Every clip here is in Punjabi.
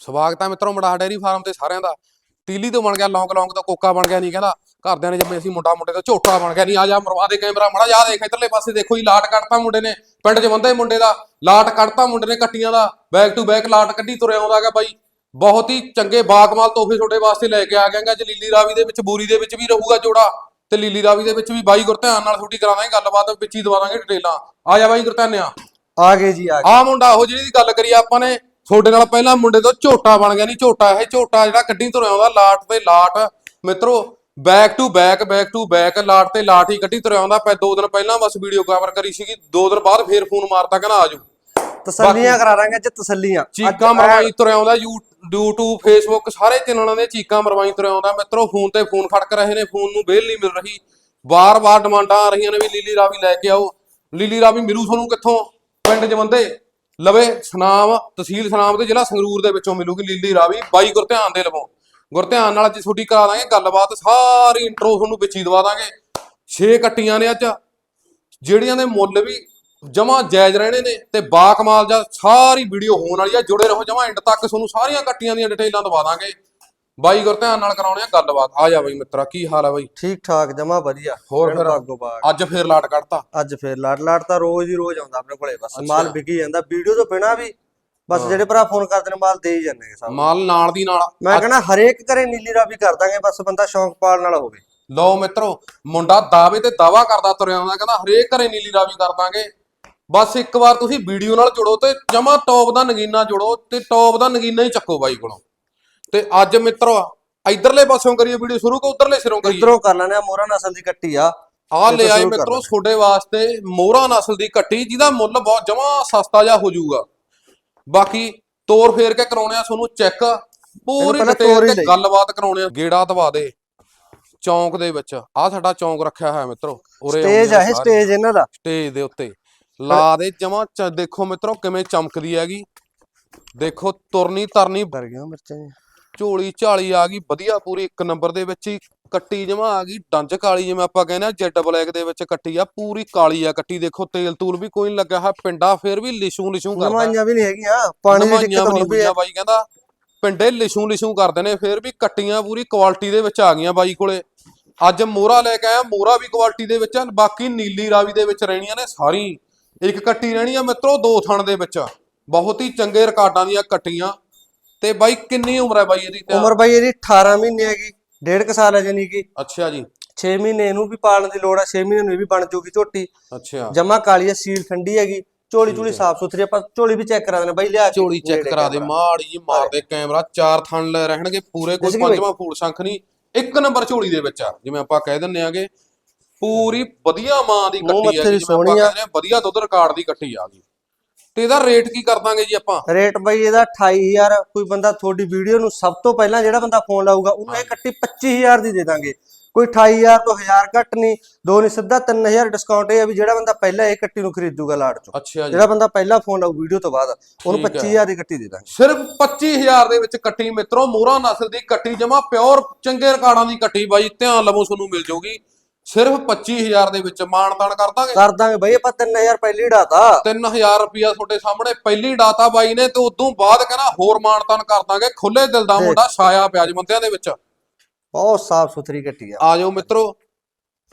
ਸਵਾਗਤ ਹੈ ਮਿੱਤਰੋ ਮੜਾ ਡੇਰੀ ਫਾਰਮ ਤੇ ਸਾਰਿਆਂ ਦਾ। ਤੀਲੀ ਤੋਂ ਬਣ ਗਿਆ ਲੌਂਗ ਲੌਂਗ ਤੋਂ ਕੋਕਾ ਬਣ ਗਿਆ ਨਹੀਂ ਕਹਿੰਦਾ। ਘਰਦਿਆਂ ਨੇ ਜੰਮੇ ਅਸੀਂ ਮੁੰਡਾ ਮੁੰਡੇ ਤੋਂ ਝੋਟਾ ਬਣ ਗਿਆ ਨਹੀਂ। ਆ ਜਾ ਮਰਵਾ ਦੇ ਕੈਮਰਾ। ਮੜਾ ਜਾ ਦੇਖ ਇਧਰਲੇ ਪਾਸੇ ਦੇਖੋ ਜੀ ਲਾਟ ਕੱਢਤਾ ਮੁੰਡੇ ਨੇ। ਪਿੰਡ 'ਚ ਬੰਦੇ ਮੁੰਡੇ ਦਾ। ਲਾਟ ਕੱਢਤਾ ਮੁੰਡੇ ਨੇ ਕੱਟੀਆਂ ਦਾ। ਬੈਕ ਟੂ ਬੈਕ ਲਾਟ ਕੱਢੀ ਤੁਰਿਆ ਆਉਂਦਾ ਹੈਗਾ ਬਾਈ। ਬਹੁਤ ਹੀ ਚੰਗੇ ਬਾਕਮਾਲ ਤੋਹਫੇ ਤੁਹਾਡੇ ਵਾਸਤੇ ਲੈ ਕੇ ਆ ਗਿਆਗਾ ਅੱਜ ਲੀਲੀ ਰਾਵੀ ਦੇ ਵਿੱਚ ਬੂਰੀ ਦੇ ਵਿੱਚ ਵੀ ਰਹੂਗਾ ਜੋੜਾ। ਤੇ ਲੀਲੀ ਰਾਵੀ ਦੇ ਵਿੱਚ ਵੀ ਬਾਈ ਗੁਰਧਿਆਨ ਨਾਲ ਤੁਹਾਡੀ ਕਰਾਵਾਂਗੇ ਗੱਲਬਾਤ। ਵਿੱਚ ਹੀ ਦਵਾ ਦਾਂਗੇ ਡਿਟੇਲਾਂ। ਆ ਜਾ ਬਾਈ ਗੁਰਧਿਆਨਿਆ। ਆ ਗਏ ਜੀ ਆ ਗਏ। ਆ ਮੁੰਡਾ ਉਹ ਜਿਹੜੀ ਦੀ ਗੱਲ ਕਰੀ ਆਪਾਂ ਨੇ ਤੁਹਾਡੇ ਨਾਲ ਪਹਿਲਾਂ ਮੁੰਡੇ ਤੋਂ ਝੋਟਾ ਬਣ ਗਿਆ ਨਹੀਂ ਝੋਟਾ ਇਹ ਝੋਟਾ ਜਿਹੜਾ ਕੱਢੀ ਤੁਰਿਆ ਆਉਂਦਾ ਲਾਟ ਤੇ ਲਾਟ। ਮਿੱਤਰੋ back to back back to back ਲਾਟ ਤੇ ਲਾਟ ਹੀ ਕੱਢੀ ਤੁਰਿਆ ਆਉਂਦਾ। ਪੈ ਦੋ ਦਿਨ ਪਹਿਲਾਂ ਬਸ ਵੀਡੀਓ ਕਵਰ ਕਰੀ ਸੀਗੀ ਦੋ ਦਿਨ ਬਾਅਦ ਫੇਰ ਫੋਨ ਮਾਰਤਾ ਕਹਿੰਦਾ ਆਜੋ ਤਸੱਲੀਆਂ ਕਰਾ ਦਾਂਗੇ ਅੱਜ ਤਸੱਲੀਆਂ। ਚੀਕਾਂ ਮਰਵਾਈ ਤੁਰਿਆ ਆਉਂਦਾ YouTube Facebook ਸਾਰੇ ਚੈਨਲਾਂ ਦੇ ਚੀਕਾਂ ਮਰਵਾਈ ਤੁਰਿਆ ਆਉਂਦਾ। ਮਿੱਤਰੋ ਫੋਨ ਤੇ ਫੋਨ ਖੜਕ ਰਹੇ ਨੇ ਫੋਨ ਨੂੰ ਬੇਲ ਨਹੀਂ ਮਿਲ ਰਹੀ। ਵਾਰ-ਵਾਰ ਡਿਮਾਂਡਾਂ ਆ ਰਹੀਆਂ ਨੇ ਵੀ ਲੀਲੀ ਰਾਵੀ ਲੈ ਕੇ ਆਓ। ਲੀਲੀ ਰਾਵੀ ਮਿਲੂ ਤੁਹਾਨੂੰ ਕਿੱਥੋਂ? ਪਿੰਡ ਜਵੰਦੇ। ਲਵੇ ਸਨਾਮ, ਤਹਿਸੀਲ ਸਨਾਮ ਤੇ ਜ਼ਿਲ੍ਹਾ ਸੰਗਰੂਰ ਦੇ ਵਿੱਚੋਂ ਮਿਲੂਗੀ ਲੀਲੀ ਰਾਵੀ। ਬਾਈ ਗੁਰਧਿਆਨ ਦੇ ਲਵੋਂ। ਗੁਰਧਿਆਨ ਨਾਲ ਅੱਜ ਛੁੱਟੀ ਕਰਾ ਦਾਂਗੇ, ਗੱਲਬਾਤ ਸਾਰੀ ਇੰਟਰੋ ਤੁਹਾਨੂੰ ਵਿੱਚ ਹੀ ਦਵਾ ਦਾਂਗੇ। ਛੇ ਕੱਟੀਆਂ ਨੇ ਅੱਜ, ਜਿਹੜੀਆਂ ਦੇ ਮੁੱਲ ਵੀ ਜਮਾ ਜਾਇਜ਼ ਰਹਿਣੇ ਨੇ ਤੇ ਬਾ ਕਮਾਲ ਜਾਂ ਸਾਰੀ ਵੀਡੀਓ ਹੋਣ ਵਾਲੀ ਆ। ਜੁੜੇ ਰਹੋ ਜਮਾ ਐਂਡ ਤੱਕ, ਤੁਹਾਨੂੰ ਸਾਰੀਆਂ ਕੱਟੀਆਂ ਦੀਆਂ ਡਿਟੇਲਾਂ ਦਵਾ ਦਾਂਗੇ। ਬਾਈ ਗੁਰਧਿਆਨ ਨਾਲ ਕਰਾਉਣੇ ਆ ਗੱਲਬਾਤ। ਆ ਜਾ ਬਾਈ ਮਿੱਤਰਾ ਕੀ ਹਾਲ ਆ ਬਾਈ? ਠੀਕ ਠਾਕ ਜਮਾ ਵਧੀਆ। ਹੋਰ ਫਿਰ? ਬਾਗੋ ਬਾਗ? ਅੱਜ ਫੇਰ ਲਾਟ ਕੱਢਤਾ। ਅੱਜ ਫੇਰ ਲਾਟ ਲਾਟ ਤਾਂ ਰੋਜ਼ ਹੀ ਰੋਜ਼ ਆਉਂਦਾ ਆਪਣੇ ਕੋਲੇ ਬਸ ਮਾਲ ਵਿਕੀ ਜਾਂਦਾ ਵੀਡੀਓ ਤੋਂ ਬਿਨਾ ਵੀ। ਬਸ ਜਿਹੜੇ ਭਰਾ ਫੋਨ ਕਰਦੇ ਨੇ ਮਾਲ ਦੇ ਹੀ ਜਾਂਦੇ ਨੇ ਸਭ। ਮਾਲ ਨਾਲ ਦੀ ਨਾਲ। ਮੈਂ ਕਹਿੰਦਾ ਹਰੇਕ ਘਰੇ ਨੀਲੀ ਰਾਵੀ ਕਰ ਦਾਂਗੇ ਬਸ ਬੰਦਾ ਸ਼ੌਂਕ ਪਾਲਣ ਵਾਲਾ ਹੋਵੇ। ਲਓ ਮਿੱਤਰੋ ਮੁੰਡਾ ਦਾਅਵੇ ਤੇ ਦਾਵਾ ਕਰਦਾ ਤੁਰਿਆ ਆਉਂਦਾ ਕਹਿੰਦਾ ਹਰੇਕ ਘਰੇ ਨੀਲੀ ਰਾਵੀ ਕਰ ਦਾਂਗੇ। ਬਸ ਇੱਕ ਵਾਰ ਤੁਸੀਂ ਵੀਡੀਓ ਨਾਲ ਜੁੜੋ ਤੇ ਜਮਾ ਟੌਪ ਦਾ ਨਗੀਨਾ ਜੁੜੋ ਤੇ ਟੌਪ ਦਾ ਨਗੀਨਾ ਹੀ ਚੱਕੋ ਬਾਈ ਕੋਲੋਂ। ਤੇ ਅੱਜ ਮਿੱਤਰੋ ਇਧਰਲੇ ਪਾਸਿਓਂ ਕਰੀਏ ਵੀਡੀਓ ਸ਼ੁਰੂ ਕੋ ਉਧਰਲੇ ਸਿਰੋਂ ਕਰੀਏ? ਇਧਰੋਂ ਕਰ ਲੈਣੇ ਆ ਮੋਹਰਾ ਨਸਲ ਦੀ ਕੱਟੀ ਆ। ਆ ਲੈ ਆਏ ਮਿੱਤਰੋ। ਤੁਹਾਡੇ ਵਾਸਤੇ ਮੋਹਰਾ ਨਸਲ ਦੀ ਕੱਟੀ ਜਿਹਦਾ ਮੁੱਲ ਬਹੁਤ ਜਮਾ ਸਸਤਾ ਜਿਹਾ ਹੋ ਜਾਊਗਾ। ਬਾਕੀ ਤੋਰ ਫੇਰ ਕੇ ਕਰਾਉਣੇ ਆ ਤੁਹਾਨੂੰ ਚੈੱਕ। ਪੂਰੀ ਡਿਟੇਲ ਤੇ। ਗੱਲਬਾਤ ਕਰਾਉਣੇ ਆ ਗੇੜਾ ਦਵਾ ਦੇ ਚੌਂਕ ਦੇ ਵਿੱਚ। ਆ ਸਾਡਾ ਚੌਂਕ ਰੱਖਿਆ ਹੋਇਆ ਮਿੱਤਰੋ ਉਰੇ ਸਟੇਜ ਆ ਇਹ ਸਟੇਜ ਇਹਨਾਂ ਦਾ। ਸਟੇਜ ਦੇ ਉੱਤੇ। ਲਾ ਦੇ ਜਮਾ ਦੇਖੋ ਮਿੱਤਰੋ ਕਿਵੇਂ ਚਮਕਦੀ ਹੈਗੀ। ਦੇਖੋ ਤੁਰਨੀ ਤਰਨੀ ਕਰ ਗਿਆ ਮਿਰਚਾਂ ਜੀ। ਝੋਲੀ ਝਾਲੀ ਆ ਗਈ ਵਧੀਆ ਪੂਰੀ ਇੱਕ ਨੰਬਰ ਦੇ ਵਿੱਚ ਹੀ ਕੱਟੀ ਜਮਾ ਆ ਗਈ ਡੰਜ ਕਾਲੀ ਜਿਵੇਂ ਆਪਾਂ ਕਹਿੰਦੇ ਆ ਜੈਡ ਬਲੈਕ ਦੇ ਵਿੱਚ ਕੱਟੀ ਆ ਪੂਰੀ ਕਾਲੀ ਆ ਕੱਟੀ ਦੇਖੋ ਤੇਲ ਤੂਲ ਵੀ ਕੋਈ ਨੀ ਲੱਗਿਆ ਹੈ ਪਿੰਡਾ ਫੇਰ ਵੀ ਲਿਸ਼ੂ ਲਿਸ਼ੂ ਕਰਦਾ। ਨਵਾਈਆਂ ਵੀ ਨਹੀਂ ਹੈਗੀਆਂ ਪਾਣੀ ਦੀ ਦਿੱਕਤ ਹੁਣ ਵੀ ਹੋਈਆਂ ਬਾਈ ਕਹਿੰਦਾ ਪਿੰਡੇ ਲਿਸ਼ੂ ਲਿਸ਼ੂ ਕਰਦੇ ਨੇ ਫੇਰ ਵੀ ਕੱਟੀਆਂ ਪੂਰੀ ਕੁਆਲਿਟੀ ਦੇ ਵਿੱਚ ਆ ਗਈਆਂ ਬਾਈ ਕੋਲੇ। ਅੱਜ ਮੋਹਰਾ ਲੈ ਕੇ ਆਇਆ ਮੋਹਰਾ ਵੀ ਕੁਆਲਿਟੀ ਦੇ ਵਿੱਚ ਆ ਬਾਕੀ ਨੀਲੀ ਰਾਵੀ ਦੇ ਵਿੱਚ ਰਹਿਣੀਆਂ ਨੇ ਸਾਰੀ। ਇੱਕ ਕੱਟੀ ਰਹਿਣੀ ਆ ਮਿੱਤਰੋ ਦੋ ਥਣ ਦੇ ਵਿੱਚ। ਬਹੁਤ ਹੀ ਚੰਗੇ ਰਿਕਾਰਡਾਂ ਦੀਆਂ ਕੱਟੀਆਂ। ਤੇ ਬਾਈ ਕਿੰਨੀ ਉਮਰ ਹੈ ਬਾਈ ਇਹਦੀ? ਉਮਰ ਬਾਈ ਇਹਦੀ 18 ਮਹੀਨੇ ਹੈਗੀ ਡੇਢ ਕੁ ਸਾਲ ਹੈ ਜਾਨੀ ਕਿ। ਅੱਛਾ ਜੀ। 6 ਮਹੀਨੇ ਇਹਨੂੰ ਵੀ ਪਾਲਣ ਦੀ ਲੋੜ ਹੈ 6 ਮਹੀਨੇ ਨੂੰ ਇਹ ਵੀ ਬਣ ਜੂਗੀ ਝੋਟੀ। ਅੱਛਾ। ਜਮਾ ਕਾਲੀ ਹੈ ਸੀਲ ਠੰਡੀ ਹੈਗੀ ਝੋਲੀ ਝੋਲੀ ਸਾਫ਼ ਸੁਥਰੀ ਆਪਾਂ ਝੋਲੀ ਵੀ ਚੈੱਕ ਕਰਾ ਦੇਣਾ ਬਾਈ ਲਿਆ ਝੋਲੀ ਚੈੱਕ ਕਰਾ ਦੇ। ਮਾੜੀ ਜੀ ਮਾਰ ਦੇ ਕੈਮਰਾ ਚਾਰ ਥਣ ਲੈ ਰਹਿਣਗੇ ਪੂਰੇ ਕੋਈ। ਪੰਜਵਾਂ ਫੂਲ ਸ਼ੰਖ ਨਹੀਂ ਇੱਕ ਨੰਬਰ ਝੋਲੀ ਦੇ ਵਿੱਚ ਆ ਜਿਵੇਂ ਆਪਾਂ ਕਹਿ ਦਿੰਨੇ ਆਗੇ ਪੂਰੀ ਵਧੀਆ ਮਾਂ ਦੀ ਕੱਟੀ ਆ ਜਿਵੇਂ ਆਪਾਂ। ਕਹਿੰਦੇ ਵਧੀਆ ਦੁੱਧ ਰਿਕਾਰਡ ਦੀ ਕੱਟੀ ਆ ਗਈ। ਤੇ ਇਹਦਾ ਰੇਟ ਕੀ ਕਰ ਦਾਂਗੇ ਜੀ ਆਪਾਂ? ਰੇਟ ਬਾਈ ਇਹਦਾ 28000 ਕੋਈ ਬੰਦਾ ਤੁਹਾਡੀ ਵੀਡੀਓ ਨੂੰ ਸਭ ਤੋਂ ਪਹਿਲਾਂ ਜਿਹੜਾ ਬੰਦਾ ਫੋਨ ਲਾਊਗਾ ਉਹਨੂੰ ਇਹ ਕੱਟੀ 25000 ਦੀ ਦੇ ਦਾਂਗੇ। ਕੋਈ 28000 ਤੋਂ 1000 ਘੱਟ ਨਹੀਂ ਦੋ ਨਹੀਂ ਸਿੱਧਾ 3000 ਡਿਸਕਾਊਂਟ ਇਹ ਆ ਵੀ ਜਿਹੜਾ ਬੰਦਾ ਪਹਿਲਾਂ ਇਹ ਕੱਟੀ ਨੂੰ ਖਰੀਦੂਗਾ ਲਾਟ ਚੋਂ। ਜਿਹੜਾ ਬੰਦਾ ਪਹਿਲਾਂ ਫੋਨ ਲਾਊ ਵੀਡੀਓ ਤੋਂ ਬਾਅਦ ਉਹਨੂੰ ਠੀਕ ਆ। 25000 ਦੀ ਕੱਟੀ ਦੇ ਦਾਂਗੇ। ਸਿਰਫ 25000 ਦੇ ਵਿੱਚ ਕੱਟੀ ਮਿੱਤਰੋ ਮੋਹਰਾ ਨਸਲ ਦੀ ਕੱਟੀ ਜਮਾ ਪਿਓਰ ਚੰਗੇ ਰਿਕਾਰਡਾਂ ਦੀ ਕੱਟੀ ਬਾਈ ਧਿਆਨ ਲਵੋ ਤੁਹਾਨੂੰ ਮਿਲ ਜਾਊਗੀ। ਸਿਰਫ 25000 ਦੇ ਵਿੱਚ ਮਾਣ ਤਾਣ ਕਰ ਦਾਂਗੇ। ਕਰ ਦਾਂਗੇ ਬਾਈ ਆਪਾਂ 3000 ਪਹਿਲੀ ਡਾਤਾ। 3000 ਰੁਪਿਆ ਤੁਹਾਡੇ ਸਾਹਮਣੇ। ਪਹਿਲੀ ਡਾਤਾ ਬਾਈ ਨੇ ਤੇ ਉਦੋਂ ਬਾਅਦ ਕਹਿੰਦਾ ਹੋਰ ਮਾਨਤਾਨ ਕਰ ਦਾਂਗੇ। ਖੁੱਲੇ ਦਿਲ ਦਾ ਮੁੰਡਾ ਛਾਇਆ ਪਿਆਜ ਬੰਦਿਆਂ ਦੇ ਵਿੱਚ। ਬਹੁਤ ਸਾਫ਼ ਸੁਥਰੀ ਕੱਟੀ ਆ। ਆ ਜਾਓ ਮਿੱਤਰੋ।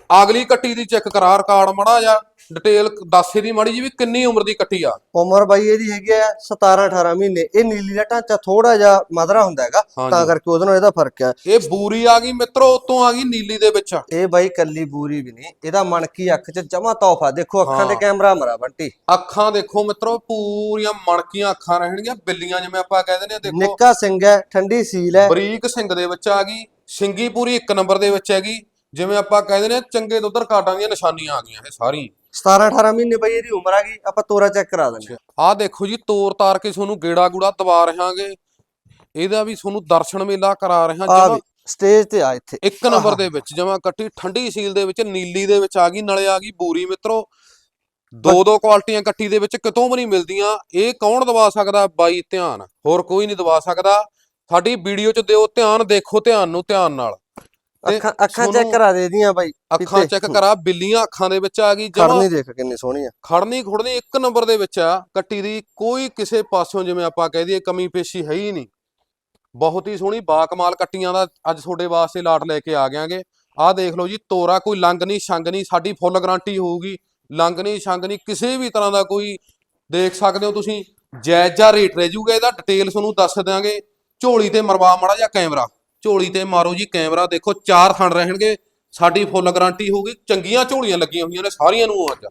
ਅਗਲੀ ਕੱਟੀ ਦੀ ਚੈੱਕ ਕਰਾ ਰਿਕਾਰਡ ਮੜਾ ਜਾ ਡਿਟੇਲ ਦੱਸ ਇਹਦੀ ਮਾੜੀ ਜੀ ਵੀ ਕਿੰਨੀ ਉਮਰ ਦੀ ਕੱਟੀ ਆ। ਉਮਰ ਬਾਈ ਇਹਦੀ ਹੈਗੀ ਆ 17 18 ਮਹੀਨੇ ਇਹ ਨੀਲੀ ਦਾ ਢਾਂਚਾ ਥੋੜਾ ਜਿਹਾ ਮਧਰਾ ਹੁੰਦਾ ਹੈਗਾ। ਤਾਂ ਕਰਕੇ ਉਹਦੇ ਨਾਲ ਇਹਦਾ ਫ਼ਰਕ ਆ। ਇਹ ਬੂਰੀ ਆ ਗਈ ਮਿੱਤਰੋ ਉਤੋਂ ਆ ਗਈ ਨੀਲੀ ਦੇ ਵਿੱਚ। ਇਹ ਬਾਈ ਕੱਲੀ ਬੂਰੀ ਵੀ ਨਹੀਂ ਇਹਦਾ ਮਣਕੀ ਅੱਖ 'ਚ ਜਮਾ ਤੋਹਫਾ ਦੇਖੋ ਅੱਖਾਂ ਤੇ ਕੈਮਰਾ ਮਰਾ ਬੰਟੀ। ਅੱਖਾਂ ਦੇਖੋ ਮਿੱਤਰੋ ਪੂਰੀਆਂ ਮਣਕੀਆਂ ਅੱਖਾਂ ਰਹਿਣਗੀਆਂ ਬਿੱਲੀਆਂ ਜਿਵੇਂ ਆਪਾਂ ਕਹਿ ਦਿੰਦੇ ਆ ਦੇਖੋ। ਨਿੱਕਾ ਸਿੰਘ ਹੈ ਠੰਡੀ ਸੀਲ ਹੈ। ਬਰੀਕ ਸਿੰਘ ਦੇ ਵਿੱਚ ਆ ਗਈ ਸਿੰਗੀ ਪੂਰੀ ਇੱਕ ਨੰਬਰ ਦੇ ਵਿੱਚ ਹੈਗੀ। ਜਿਵੇਂ ਆਪਾਂ ਕਹਿ ਦਿੰਦੇ ਆ ਚੰਗੇ ਦੁੱਧ ਰਿਕਾਰਡਾਂ ਦੀਆਂ ਨਿਸ਼ਾਨੀਆਂ ਆ ਗਈਆਂ ਇਹ ਸਾਰੀ। 17 18 ਮਹੀਨੇ ਬਾਈ ਇਹਦੀ ਉਮਰ ਆ ਗਈ ਆਪਾਂ ਤੋਰਾ ਚੈੱਕ ਕਰਾ ਦਿੰਦੇ ਹਾਂ। ਆਹ ਦੇਖੋ ਜੀ ਤੋਰ ਤਾਰ ਕੇ ਤੁਹਾਨੂੰ ਗੇੜਾ ਗੂੜਾ ਦਵਾ ਰਹਾਂਗੇ। ਇਹਦਾ ਵੀ ਤੁਹਾਨੂੰ ਦਰਸ਼ਨ ਮੇਲਾ ਕਰਾ ਰਿਹਾ ਜਮਾ ਵੀ ਸਟੇਜ ਤੇ ਆ ਇੱਥੇ। ਇੱਕ ਨੰਬਰ ਦੇ ਵਿੱਚ ਜਮਾ ਕੱਟੀ ਠੰਡੀ ਸੀਲ ਦੇ ਵਿੱਚ ਨੀਲੀ ਦੇ ਵਿੱਚ ਆ ਗਈ ਨਾਲੇ ਆ ਗਈ ਬੂਰੀ ਮਿੱਤਰੋ। ਦੋ ਦੋ ਕੁਆਲਟੀਆਂ ਕੱਟੀ ਦੇ ਵਿੱਚ ਕਿਤੋਂ ਵੀ ਨਹੀਂ ਮਿਲਦੀਆਂ। ਇਹ ਕੌਣ ਦਵਾ ਸਕਦਾ ਬਾਈ? ਧਿਆਨ। ਹੋਰ ਕੋਈ ਨਹੀਂ ਦਵਾ ਸਕਦਾ। ਸਾਡੀ ਵੀਡੀਓ 'ਚ ਦਿਓ ਧਿਆਨ ਦੇਖੋ ਧਿਆਨ ਨੂੰ ਧਿਆਨ ਨਾਲ। ਅੱਖਾਂ ਅੱਖਾਂ ਚੈੱਕ ਕਰਾ ਦੇ ਦੀਆਂ ਬਾਈ ਅੱਖਾਂ ਚੈੱਕ ਕਰਾ ਬਿੱਲੀਆਂ ਅੱਖਾਂ ਦੇ ਵਿੱਚ ਆ ਗਈ ਜਮਾ ਖੜਨੀ ਦੇਖ ਕਿੰਨੀ ਸੋਹਣੀ ਆ। ਖੜਨੀ ਖੁੜਨੀ ਇੱਕ ਨੰਬਰ ਦੇ ਵਿੱਚ ਆ ਕੱਟੀ ਦੀ ਕੋਈ ਕਿਸੇ ਪਾਸਿਓਂ ਜਿਵੇਂ ਆਪਾਂ ਕਹਿ ਦਈਏ ਕਮੀ ਪੇਸ਼ੀ ਹੈ ਹੀ ਨਹੀਂ। ਬਹੁਤ ਹੀ ਸੋਹਣੀ ਬਾਕਮਾਲ ਕੱਟੀਆਂ ਦਾ ਅੱਜ ਤੁਹਾਡੇ ਵਾਸਤੇ ਲਾਟ ਲੈ ਕੇ ਆ ਗਿਆਂਗੇ। ਆਹ ਦੇਖ ਲਓ ਜੀ ਤੋਰਾ ਕੋਈ ਲੰਗ ਨਹੀਂ ਛੰਗ ਨਹੀਂ ਸਾਡੀ ਫੁੱਲ ਗਾਰੰਟੀ ਹੋਊਗੀ। ਲੰਗ ਨਹੀਂ ਛੰਗ ਨਹੀਂ ਕਿਸੇ ਵੀ ਤਰ੍ਹਾਂ ਦਾ ਕੋਈ ਦੇਖ ਸਕਦੇ ਹੋ ਤੁਸੀਂ। ਜਾਇਜ਼ ਰੇਟ ਰਹਿ ਜੂਗਾ ਇਹਦਾ ਡਿਟੇਲ ਤੁਹਾਨੂੰ ਦੱਸ ਦਿਆਂਗੇ। ਝੋਲੀ ਤੇ ਮਰਵਾ ਮਾੜਾ ਜਿਹਾ ਕੈਮਰਾ ਝੋਲੀ ਤੇ ਮਾਰੋ ਜੀ ਕੈਮਰਾ ਦੇਖੋ ਚਾਰ ਥਣ ਰਹਿਣਗੇ ਸਾਡੀ ਫੁੱਲ ਗਾਰੰਟੀ ਹੋਊਗੀ ਚੰਗੀਆਂ ਝੋਲੀਆਂ ਲੱਗੀਆਂ ਹੋਈਆਂ ਨੇ ਸਾਰੀਆਂ ਨੂੰ ਅੱਜ।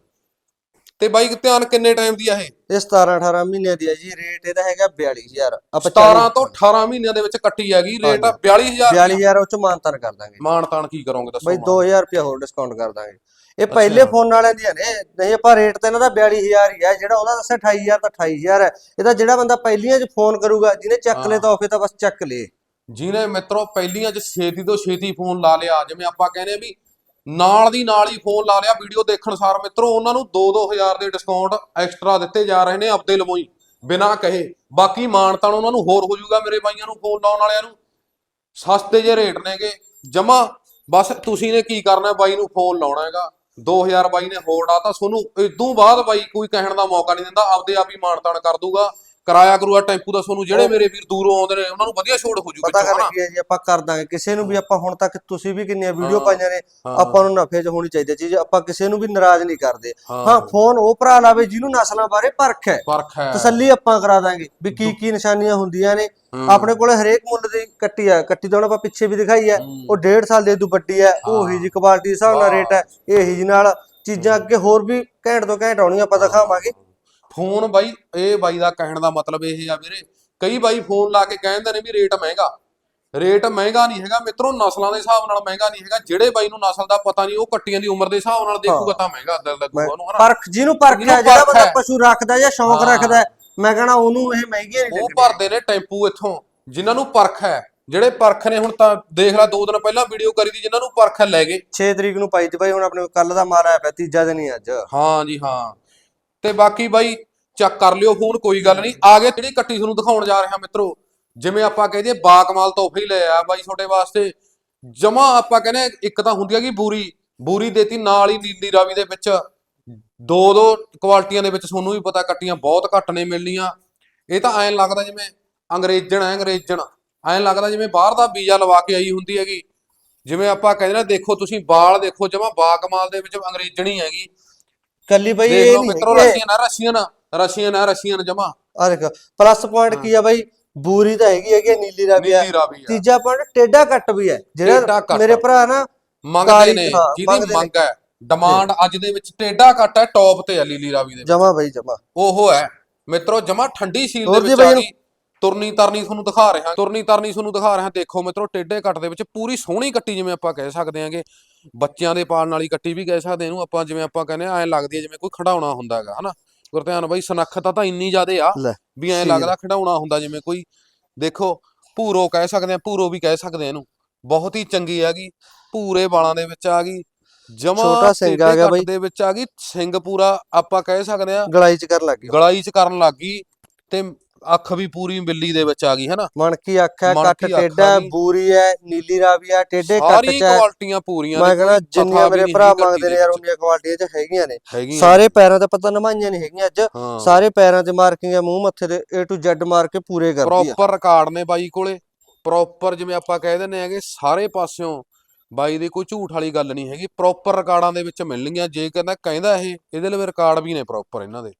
ਤੇ ਬਾਈ ਧਿਆਨ ਕਿੰਨੇ ਟਾਈਮ ਦੀ ਆ ਇਹ? ਇਹ 17 18 ਮਹੀਨਿਆਂ ਦੀ ਹੈ ਜੀ ਰੇਟ ਇਹਦਾ ਹੈਗਾ 42000 ਆਪਾਂ 17 ਤੋਂ 18 ਮਹੀਨਿਆਂ ਦੇ ਵਿੱਚ ਕੱਟੀ ਹੈਗੀ ਰੇਟ 42000 42000 ਉਹ ਚ ਮਾਨਤਨ ਕਰ ਦਾਂਗੇ। ਮਾਣ ਤਾਣ ਕੀ ਕਰੋਗੇ ਦੱਸੋ ਬਈ ਮਾਣ? 2000 ਰੁਪਏ ਹੋਰ ਡਿਸਕਾਊਂਟ ਕਰ ਦਾਂਗੇ। ਇਹ ਪਹਿਲੇ ਫੋਨ ਵਾਲਿਆਂ ਦੀਆਂ ਨੇ ਨਹੀਂ ਆਪਾਂ ਰੇਟ ਤਾਂ ਇਹਨਾਂ ਦਾ 42000 ਹੀ ਹੈ ਜਿਹੜਾ ਉਹਦਾ ਦੱਸਿਆ 28000 ਤਾਂ 28000 ਹੈ। ਇਹਦਾ ਜਿਹੜਾ ਬੰਦਾ ਪਹਿਲੀਆਂ 'ਚ ਫੋਨ ਕਰੂਗਾ ਜਿਹਨੇ ਚੱਕ ਲਏ ਤੋਹਫੇ ਤਾਂ ਬਸ ਚੱਕ ਲਏ। ਜਿਹਨੇ ਮਿੱਤਰੋ ਪਹਿਲੀਆਂ 'ਚ ਛੇਤੀ ਤੋਂ ਛੇਤੀ ਫੋਨ ਲਾ ਲਿਆ, ਜਿਵੇਂ ਆਪਾਂ ਕਹਿੰਦੇ ਆ ਵੀ ਨਾਲ ਦੀ ਨਾਲ ਹੀ ਫੋਨ ਲਾ ਲਿਆ, ਵੀਡੀਓ ਦੇਖਣ ਸਾਰ ਮਿੱਤਰੋ ਉਹਨਾਂ ਨੂੰ 2-2000 ਦੇ ਡਿਸਕਾਊਂਟ ਐਕਸਟਰਾ ਦਿੱਤੇ ਜਾ ਰਹੇ ਨੇ ਆਪਦੇ ਲਵੋਈ ਹੀ, ਬਿਨਾਂ ਕਹੇ। ਬਾਕੀ ਮਾਣ ਉਹਨਾਂ ਨੂੰ ਹੋਰ ਹੋ ਜਾਊਗਾ ਮੇਰੇ ਬਾਈਆਂ ਨੂੰ ਫੋਨ ਲਾਉਣ ਵਾਲਿਆਂ ਨੂੰ। ਸਸਤੇ ਜਿਹੇ ਰੇਟ ਨੇਗੇ, ਜਮਾ। ਬਸ ਤੁਸੀਂ ਨੇ ਕੀ ਕਰਨਾ, ਬਾਈ ਨੂੰ ਫੋਨ ਲਾਉਣਾ ਹੈਗਾ। 2000 ਬਾਈ ਨੇ ਹੋਰ ਡਾਤਾ ਤੁਹਾਨੂੰ ਇਦੋਂ ਬਾਅਦ ਬਾਈ ਕੋਈ ਕਹਿਣ ਦਾ ਮੌਕਾ ਨਹੀਂ ਦਿੰਦਾ, ਆਪਦੇ ਆਪ ਹੀ ਮਾਣ ਤਾਣ ਕਰ ਦੂਗਾ ਕਿਰਾਇਆ ਕਰੂਆ ਟੈਂਪੂ ਦਾ ਤੁਹਾਨੂੰ ਜਿਹੜੇ ਮੇਰੇ ਵੀਰ ਦੂਰੋਂ ਆਉਂਦੇ ਨੇ ਉਹਨਾਂ ਨੂੰ ਵਧੀਆ ਛੋਟ ਹੋ ਜੂਗੀ ਪਤਾ ਕਰ ਕੀ ਹੈ ਜੀ ਆਪਾਂ ਕਰ ਦਾਂਗੇ। ਕਿਸੇ ਨੂੰ ਵੀ ਆਪਾਂ ਹੁਣ ਤੱਕ ਤੁਸੀਂ ਵੀ ਕਿੰਨੀਆਂ ਵੀਡੀਓ ਪਾਈਆਂ ਨੇ। ਆਪਾਂ ਨੂੰ ਨਫੇ 'ਚ ਹੋਣੀ ਚਾਹੀਦੀ ਚੀਜ਼ ਆਪਾਂ ਕਿਸੇ ਨੂੰ ਵੀ ਨਾਰਾਜ਼ ਨਹੀਂ ਕਰਦੇ। ਹਾਂ। ਫੋਨ ਉਹ ਭਰਾ ਲਾਵੇ ਜਿਹਨੂੰ ਨਸਲਾਂ ਬਾਰੇ ਪਰਖ ਹੈ। ਤਸੱਲੀ ਆਪਾਂ ਕਰਾ ਦਾਂਗੇ ਵੀ ਕੀ ਕੀ ਨਿਸ਼ਾਨੀਆਂ ਹੁੰਦੀਆਂ ਨੇ। ਆਪਣੇ ਕੋਲੇ ਹਰੇਕ ਮੁੱਲ ਦੀ ਕੱਟੀ ਆ ਕੱਟੀ ਤਾਂ ਆਪਾਂ ਪਿੱਛੇ ਵੀ ਦਿਖਾਈ ਹੈ। ਉਹ 1.5 ਸਾਲ ਦੇ ਵੱਡੀ ਹੈ ਉਹੀ ਜੀ ਕੁਆਲਿਟੀ ਦੇ ਹਿਸਾਬ ਨਾਲ ਰੇਟ ਹੈ ਇਹੀ ਜੀ ਨਾਲ ਚੀਜ਼ਾਂ ਅੱਗੇ ਹੋਰ ਵੀ ਘੈਂਟ ਤੋਂ ਘੈਂਟ ਆਉਣੀਆਂ ਆਪਾਂ ਦਿਖਾਵਾਂਗੇ। ਫੋਨ ਬਾਈ ਇਹ ਬਾਈ ਦਾ ਕਹਿਣ ਦਾ ਮਤਲਬ ਇਹ ਆ ਵੀਰੇ। ਕਈ ਬਾਈ ਫੋਨ ਲਾ ਕੇ ਕਹਿੰਦੇ ਨੇ ਵੀ ਰੇਟ ਮਹਿੰਗਾ। ਰੇਟ ਮਹਿੰਗਾ ਨਹੀਂ ਹੈਗਾ ਮਿੱਤਰੋ ਨਸਲਾਂ ਦੇ ਹਿਸਾਬ ਨਾਲ ਮਹਿੰਗਾ ਨਹੀਂ ਹੈਗਾ। ਜਿਹੜੇ ਬਾਈ ਨੂੰ ਨਸਲ ਦਾ ਪਤਾ ਨਹੀਂ ਉਹ ਕੱਟੀਆਂ ਦੀ ਉਮਰ ਦੇ ਹਿਸਾਬ ਨਾਲ ਦੇਖੂਗਾ ਤਾਂ ਮਹਿੰਗਾ ਦਿਲ ਲੱਗੂਗਾ ਉਹਨੂੰ ਹਨਾ? ਪਰਖ ਜਿਹਨੂੰ ਪਰਖ ਹੈ ਜਿਹੜਾ ਬੰਦਾ। ਪਸ਼ੂ ਰੱਖਦਾ ਜਾਂ ਸ਼ੌਂਕ। ਰੱਖਦਾ ਮੈਂ ਕਹਣਾ ਉਹਨੂੰ ਇਹ ਮਹਿੰਗੀਆਂ ਨਹੀਂ ਉਹ ਭਰਦੇ ਨੇ ਟੈਂਪੂ ਇੱਥੋਂ ਜਿਨ੍ਹਾਂ ਨੂੰ ਪਰਖ ਹੈ। ਜਿਹੜੇ ਪਰਖ ਨੇ ਹੁਣ ਤਾਂ ਦੇਖ ਲੈ ਦੋ ਦਿਨ ਪਹਿਲਾਂ ਵੀਡੀਓ ਕਰੀ ਦੀ ਜਿਨ੍ਹਾਂ ਨੂੰ ਪਰਖ ਲੈ ਗਏ। 6 ਤਰੀਕ ਨੂੰ ਪਾਈ ਤੇ ਬਾਈ ਹੁਣ ਆਪਣੇ ਕੱਲ ਦਾ ਮਾਲ ਆਇਆ ਪਿਆ ਤੀਜਾ ਦਿਨ ਹੀ ਅੱਜ। ਹਾਂ ਜੀ ਹਾਂ। ਤੇ ਬਾਕੀ ਬਾਈ ਚੈੱਕ ਕਰ ਲਿਓ ਫੋਨ ਕੋਈ ਗੱਲ ਨਹੀਂ। ਆ ਗਏ ਜਿਹੜੀ ਕੱਟੀ ਤੁਹਾਨੂੰ ਦਿਖਾਉਣ ਜਾ ਰਿਹਾ ਮਿੱਤਰੋ। ਜਿਵੇਂ ਆਪਾਂ ਕਹਦੇ ਬਾਕਮਾਲ ਤੋਹਫੇ ਹੀ ਲੈ ਆ। ਬਾਈ ਤੁਹਾਡੇ ਵਾਸਤੇ ਜਮਾ ਆਪਾਂ ਕਹਿੰਦੇ ਇੱਕ ਤਾਂ ਹੁੰਦੀ ਹੈਗੀ ਬੂਰੀ। ਬੂਰੀ ਦੇਤੀ ਨਾਲ ਹੀ ਨੀਲੀ ਰਾਵੀ ਦੇ ਵਿੱਚ। ਦੋ ਦੋ ਕੁਆਲਟੀਆਂ ਦੇ ਵਿੱਚ ਤੁਹਾਨੂੰ ਵੀ ਪਤਾ ਕੱਟੀਆਂ ਬਹੁਤ ਘੱਟ ਨੇ ਮਿਲਣੀਆਂ। ਇਹ ਤਾਂ ਐਂ ਲੱਗਦਾ ਜਿਵੇਂ ਅੰਗਰੇਜ਼ਣ ਹੈ ਅੰਗਰੇਜ਼ਣ। ਐਂ ਲੱਗਦਾ ਜਿਵੇਂ ਬਾਹਰ ਦਾ ਵੀਜ਼ਾ ਲਵਾ ਕੇ ਆਈ ਹੁੰਦੀ ਹੈਗੀ। ਜਿਵੇਂ ਆਪਾਂ ਕਹਿੰਦੇ ਨਾ ਦੇਖੋ ਤੁਸੀਂ ਬਾਲ ਦੇਖੋ ਜਮਾ ਬਾਕਮਾਲ ਦੇ ਵਿੱਚ ਅੰਗਰੇਜ਼ਣੀ ਹੈਗੀ। ਕੱਲੀ ਬਾਈ ਇਹ ਨਹੀਂ ਮਿੱਤਰੋ ਰਸ਼ੀਅਨ ਆ ਰਸ਼ੀਅਨ ਰਸ਼ੀਅਨ ਆ ਰਸ਼ੀਅਨ ਜਮਾ। ਆ ਦੇਖ ਪਲੱਸ ਪੁਆਇੰਟ ਕੀ ਆ ਬਾਈ? ਬੂਰੀ ਤਾਂ ਹੈਗੀ ਹੈਗੀ ਆ, ਨੀਲੀ ਰਾਵੀ ਆ। ਨੀਲੀ ਰਾਵੀ ਆ। ਤੀਜਾ ਪੁਆਇੰਟ ਟੇਡਾ ਕੱਟ ਵੀ ਹੈ। ਟੇਢਾ ਜਿਹੜਾ ਕੱਟ। ਮੇਰੇ ਭਰਾ ਨਾ ਮੰਗਦੇ ਕਾਲੀ- ਨੇ ਹਾਂ, ਜਿਹਦੀ ਮੰਗਦੇ ਨੇ। ਮੰਗ ਹੈ। ਡਿਮਾਂਡ ਅੱਜ ਦੇ ਵਿੱਚ ਟੇਡਾ ਘੱਟ ਹੈ ਟੌਪ ਤੇ ਹੈ ਲੀਲੀ ਰਾਵੀ ਦੇ। ਜਮਾ ਬਾਈ ਜਮਾ। ਉਹ ਹੈ। ਮਿੱਤਰੋ ਜਮਾ ਠੰਡੀ ਸੀਲ ਦੇ ਹੋਰ ਜੀ ਵਿੱਚ ਆ ਗਈ ਤੁਰਨੀ ਤਰਨੀ ਤੁਹਾਨੂੰ ਦਿਖਾ ਰਿਹਾ ਤੁਰਨੀ ਤਰਨੀ ਤੁਹਾਨੂੰ ਦਿਖਾ ਰਿਹਾ। ਦੇਖੋ ਮਿੱਤਰੋ ਟੇਡੇ ਕੱਟ ਦੇ ਵਿੱਚ ਪੂਰੀ ਸੋਹਣੀ ਕੱਟੀ ਜਿਵੇਂ ਆਪਾਂ ਕਹਿ ਸਕਦੇ ਹਾਂਗੇ। ਬੱਚਿਆਂ ਦੇ ਪਾਲਣ ਵਾਲੀ ਕੱਟੀ ਵੀ ਕਹਿ ਸਕਦੇ ਇਹਨੂੰ। ਆਪਾਂ ਜਿਵੇਂ ਆਪਾਂ ਕਹਿੰਦੇ ਆ ਐਂ ਲੱਗਦੀ ਹੈ ਜਿਵੇਂ ਕੋਈ ਖਿਡਾਉਣਾ ਹੁੰਦਾ ਹੈਗਾ ਹਨਾ? ਗੁਰਧਿਆਨ ਬਾਈ ਸਨੱਖਤਾ ਤਾਂ ਇੰਨੀ ਜ਼ਿਆਦੇ ਆ ਲੈ ਵੀ ਐਂ। ਲੱਗਦਾ ਖਿਡਾਉਣਾ ਹੁੰਦਾ ਜਿਵੇਂ ਕੋਈ ਦੇਖੋ ਭੂਰੋ ਕਹਿ ਸਕਦੇ ਆ ਭੂਰੋ ਵੀ ਕਹਿ ਸਕਦੇ ਆ ਇਹਨੂੰ ਬਹੁਤ ਹੀ ਚੰਗੀ ਹੈਗੀ ਭੂਰੇ ਵਾਲਾਂ ਦੇ ਵਿੱਚ ਆ ਗਈ ਜਮਾ ਛੋਟਾ ਸਿੰਘ ਆ ਗਿਆ ਬਾਈ। ਦੇ ਵਿੱਚ ਆ ਗਈ ਸਿੰਘ ਪੂਰਾ ਆਪਾਂ ਕਹਿ ਸਕਦੇ ਆ ਗਲਾਈ ਚ ਕਰਨ ਲੱਗ ਗਿਆ ਗਲਾਈ ਚ ਕਰਨ ਲੱਗ ਗਈ ਤੇ ਅੱਖ ਵੀ ਪੂਰੀ ਬਿੱਲੀ ਦੇ ਵਿੱਚ ਆ ਗਈ ਹੈਨਾ? ਮਣਕੀ ਅੱਖ ਹੈ ਕੱਟ ਮਣਕੀ ਅੱਖ ਟੇਡਾ ਹੈ, ਗਈ। ਬੂਰੀ ਹੈ ਨੀਲੀ ਰਾਵੀ ਹੈ ਟੇਡੇ ਕੱਟ ਸਾਰੀ ਚ ਹੈ। ਕੁਆਲਟੀਆਂ ਪੂਰੀਆਂ ਮੈਂ ਨੇ, ਕਹਿੰਦਾ ਜਿੰਨੀਆਂ ਮੇਰੇ ਭਰਾ ਮੰਗਦੇ ਨੇ ਯਾਰ ਦੇ ਉਹਨੀਆਂ ਕੁਆਲਟੀਆਂ ਚ ਹੈਗੀਆਂ ਨੇ। ਸਾਰੇ ਪੈਰਾਂ ਤੇ ਪਤਾ ਨਮਾਈਆਂ ਨਹੀਂ ਹੈਗੀਆਂ ਅੱਜ। ਹਾਂ। ਸਾਰੇ ਪੈਰਾਂ ਤੇ ਮਾਰਕਿੰਗ ਹੈ ਮੂੰਹ ਮੱਥੇ ਤੇ A to Z ਮਾਰ ਕੇ ਪੂਰੇ ਕਰਦੀ ਆ। ਪ੍ਰੋਪਰ ਰਿਕਾਰਡ ਨੇ ਬਾਈ ਕੋਲੇ। ਪ੍ਰੋਪਰ ਜਿਵੇਂ ਆਪਾਂ ਕਹਿ ਦਿੰਦੇ ਹੈਗੇ ਸਾਰੇ ਪਾਸਿਓਂ ਬਾਈ ਦੀ ਕੋਈ ਝੂਠ ਵਾਲੀ ਗੱਲ ਨਹੀਂ ਹੈਗੀ। ਪ੍ਰੋਪਰ ਰਿਕਾਰਡਾਂ ਦੇ ਵਿੱਚ ਮਿਲਣਗੀਆਂ। ਜੇ ਕਹਿੰਦਾ ਕਹਿੰਦਾ ਇਹ ਇਹਦੇ ਲਈ ਰਿਕਾਰਡ ਵੀ ਨੇ ਪ੍ਰੋਪਰ ਇਹਨਾਂ ਦੇ।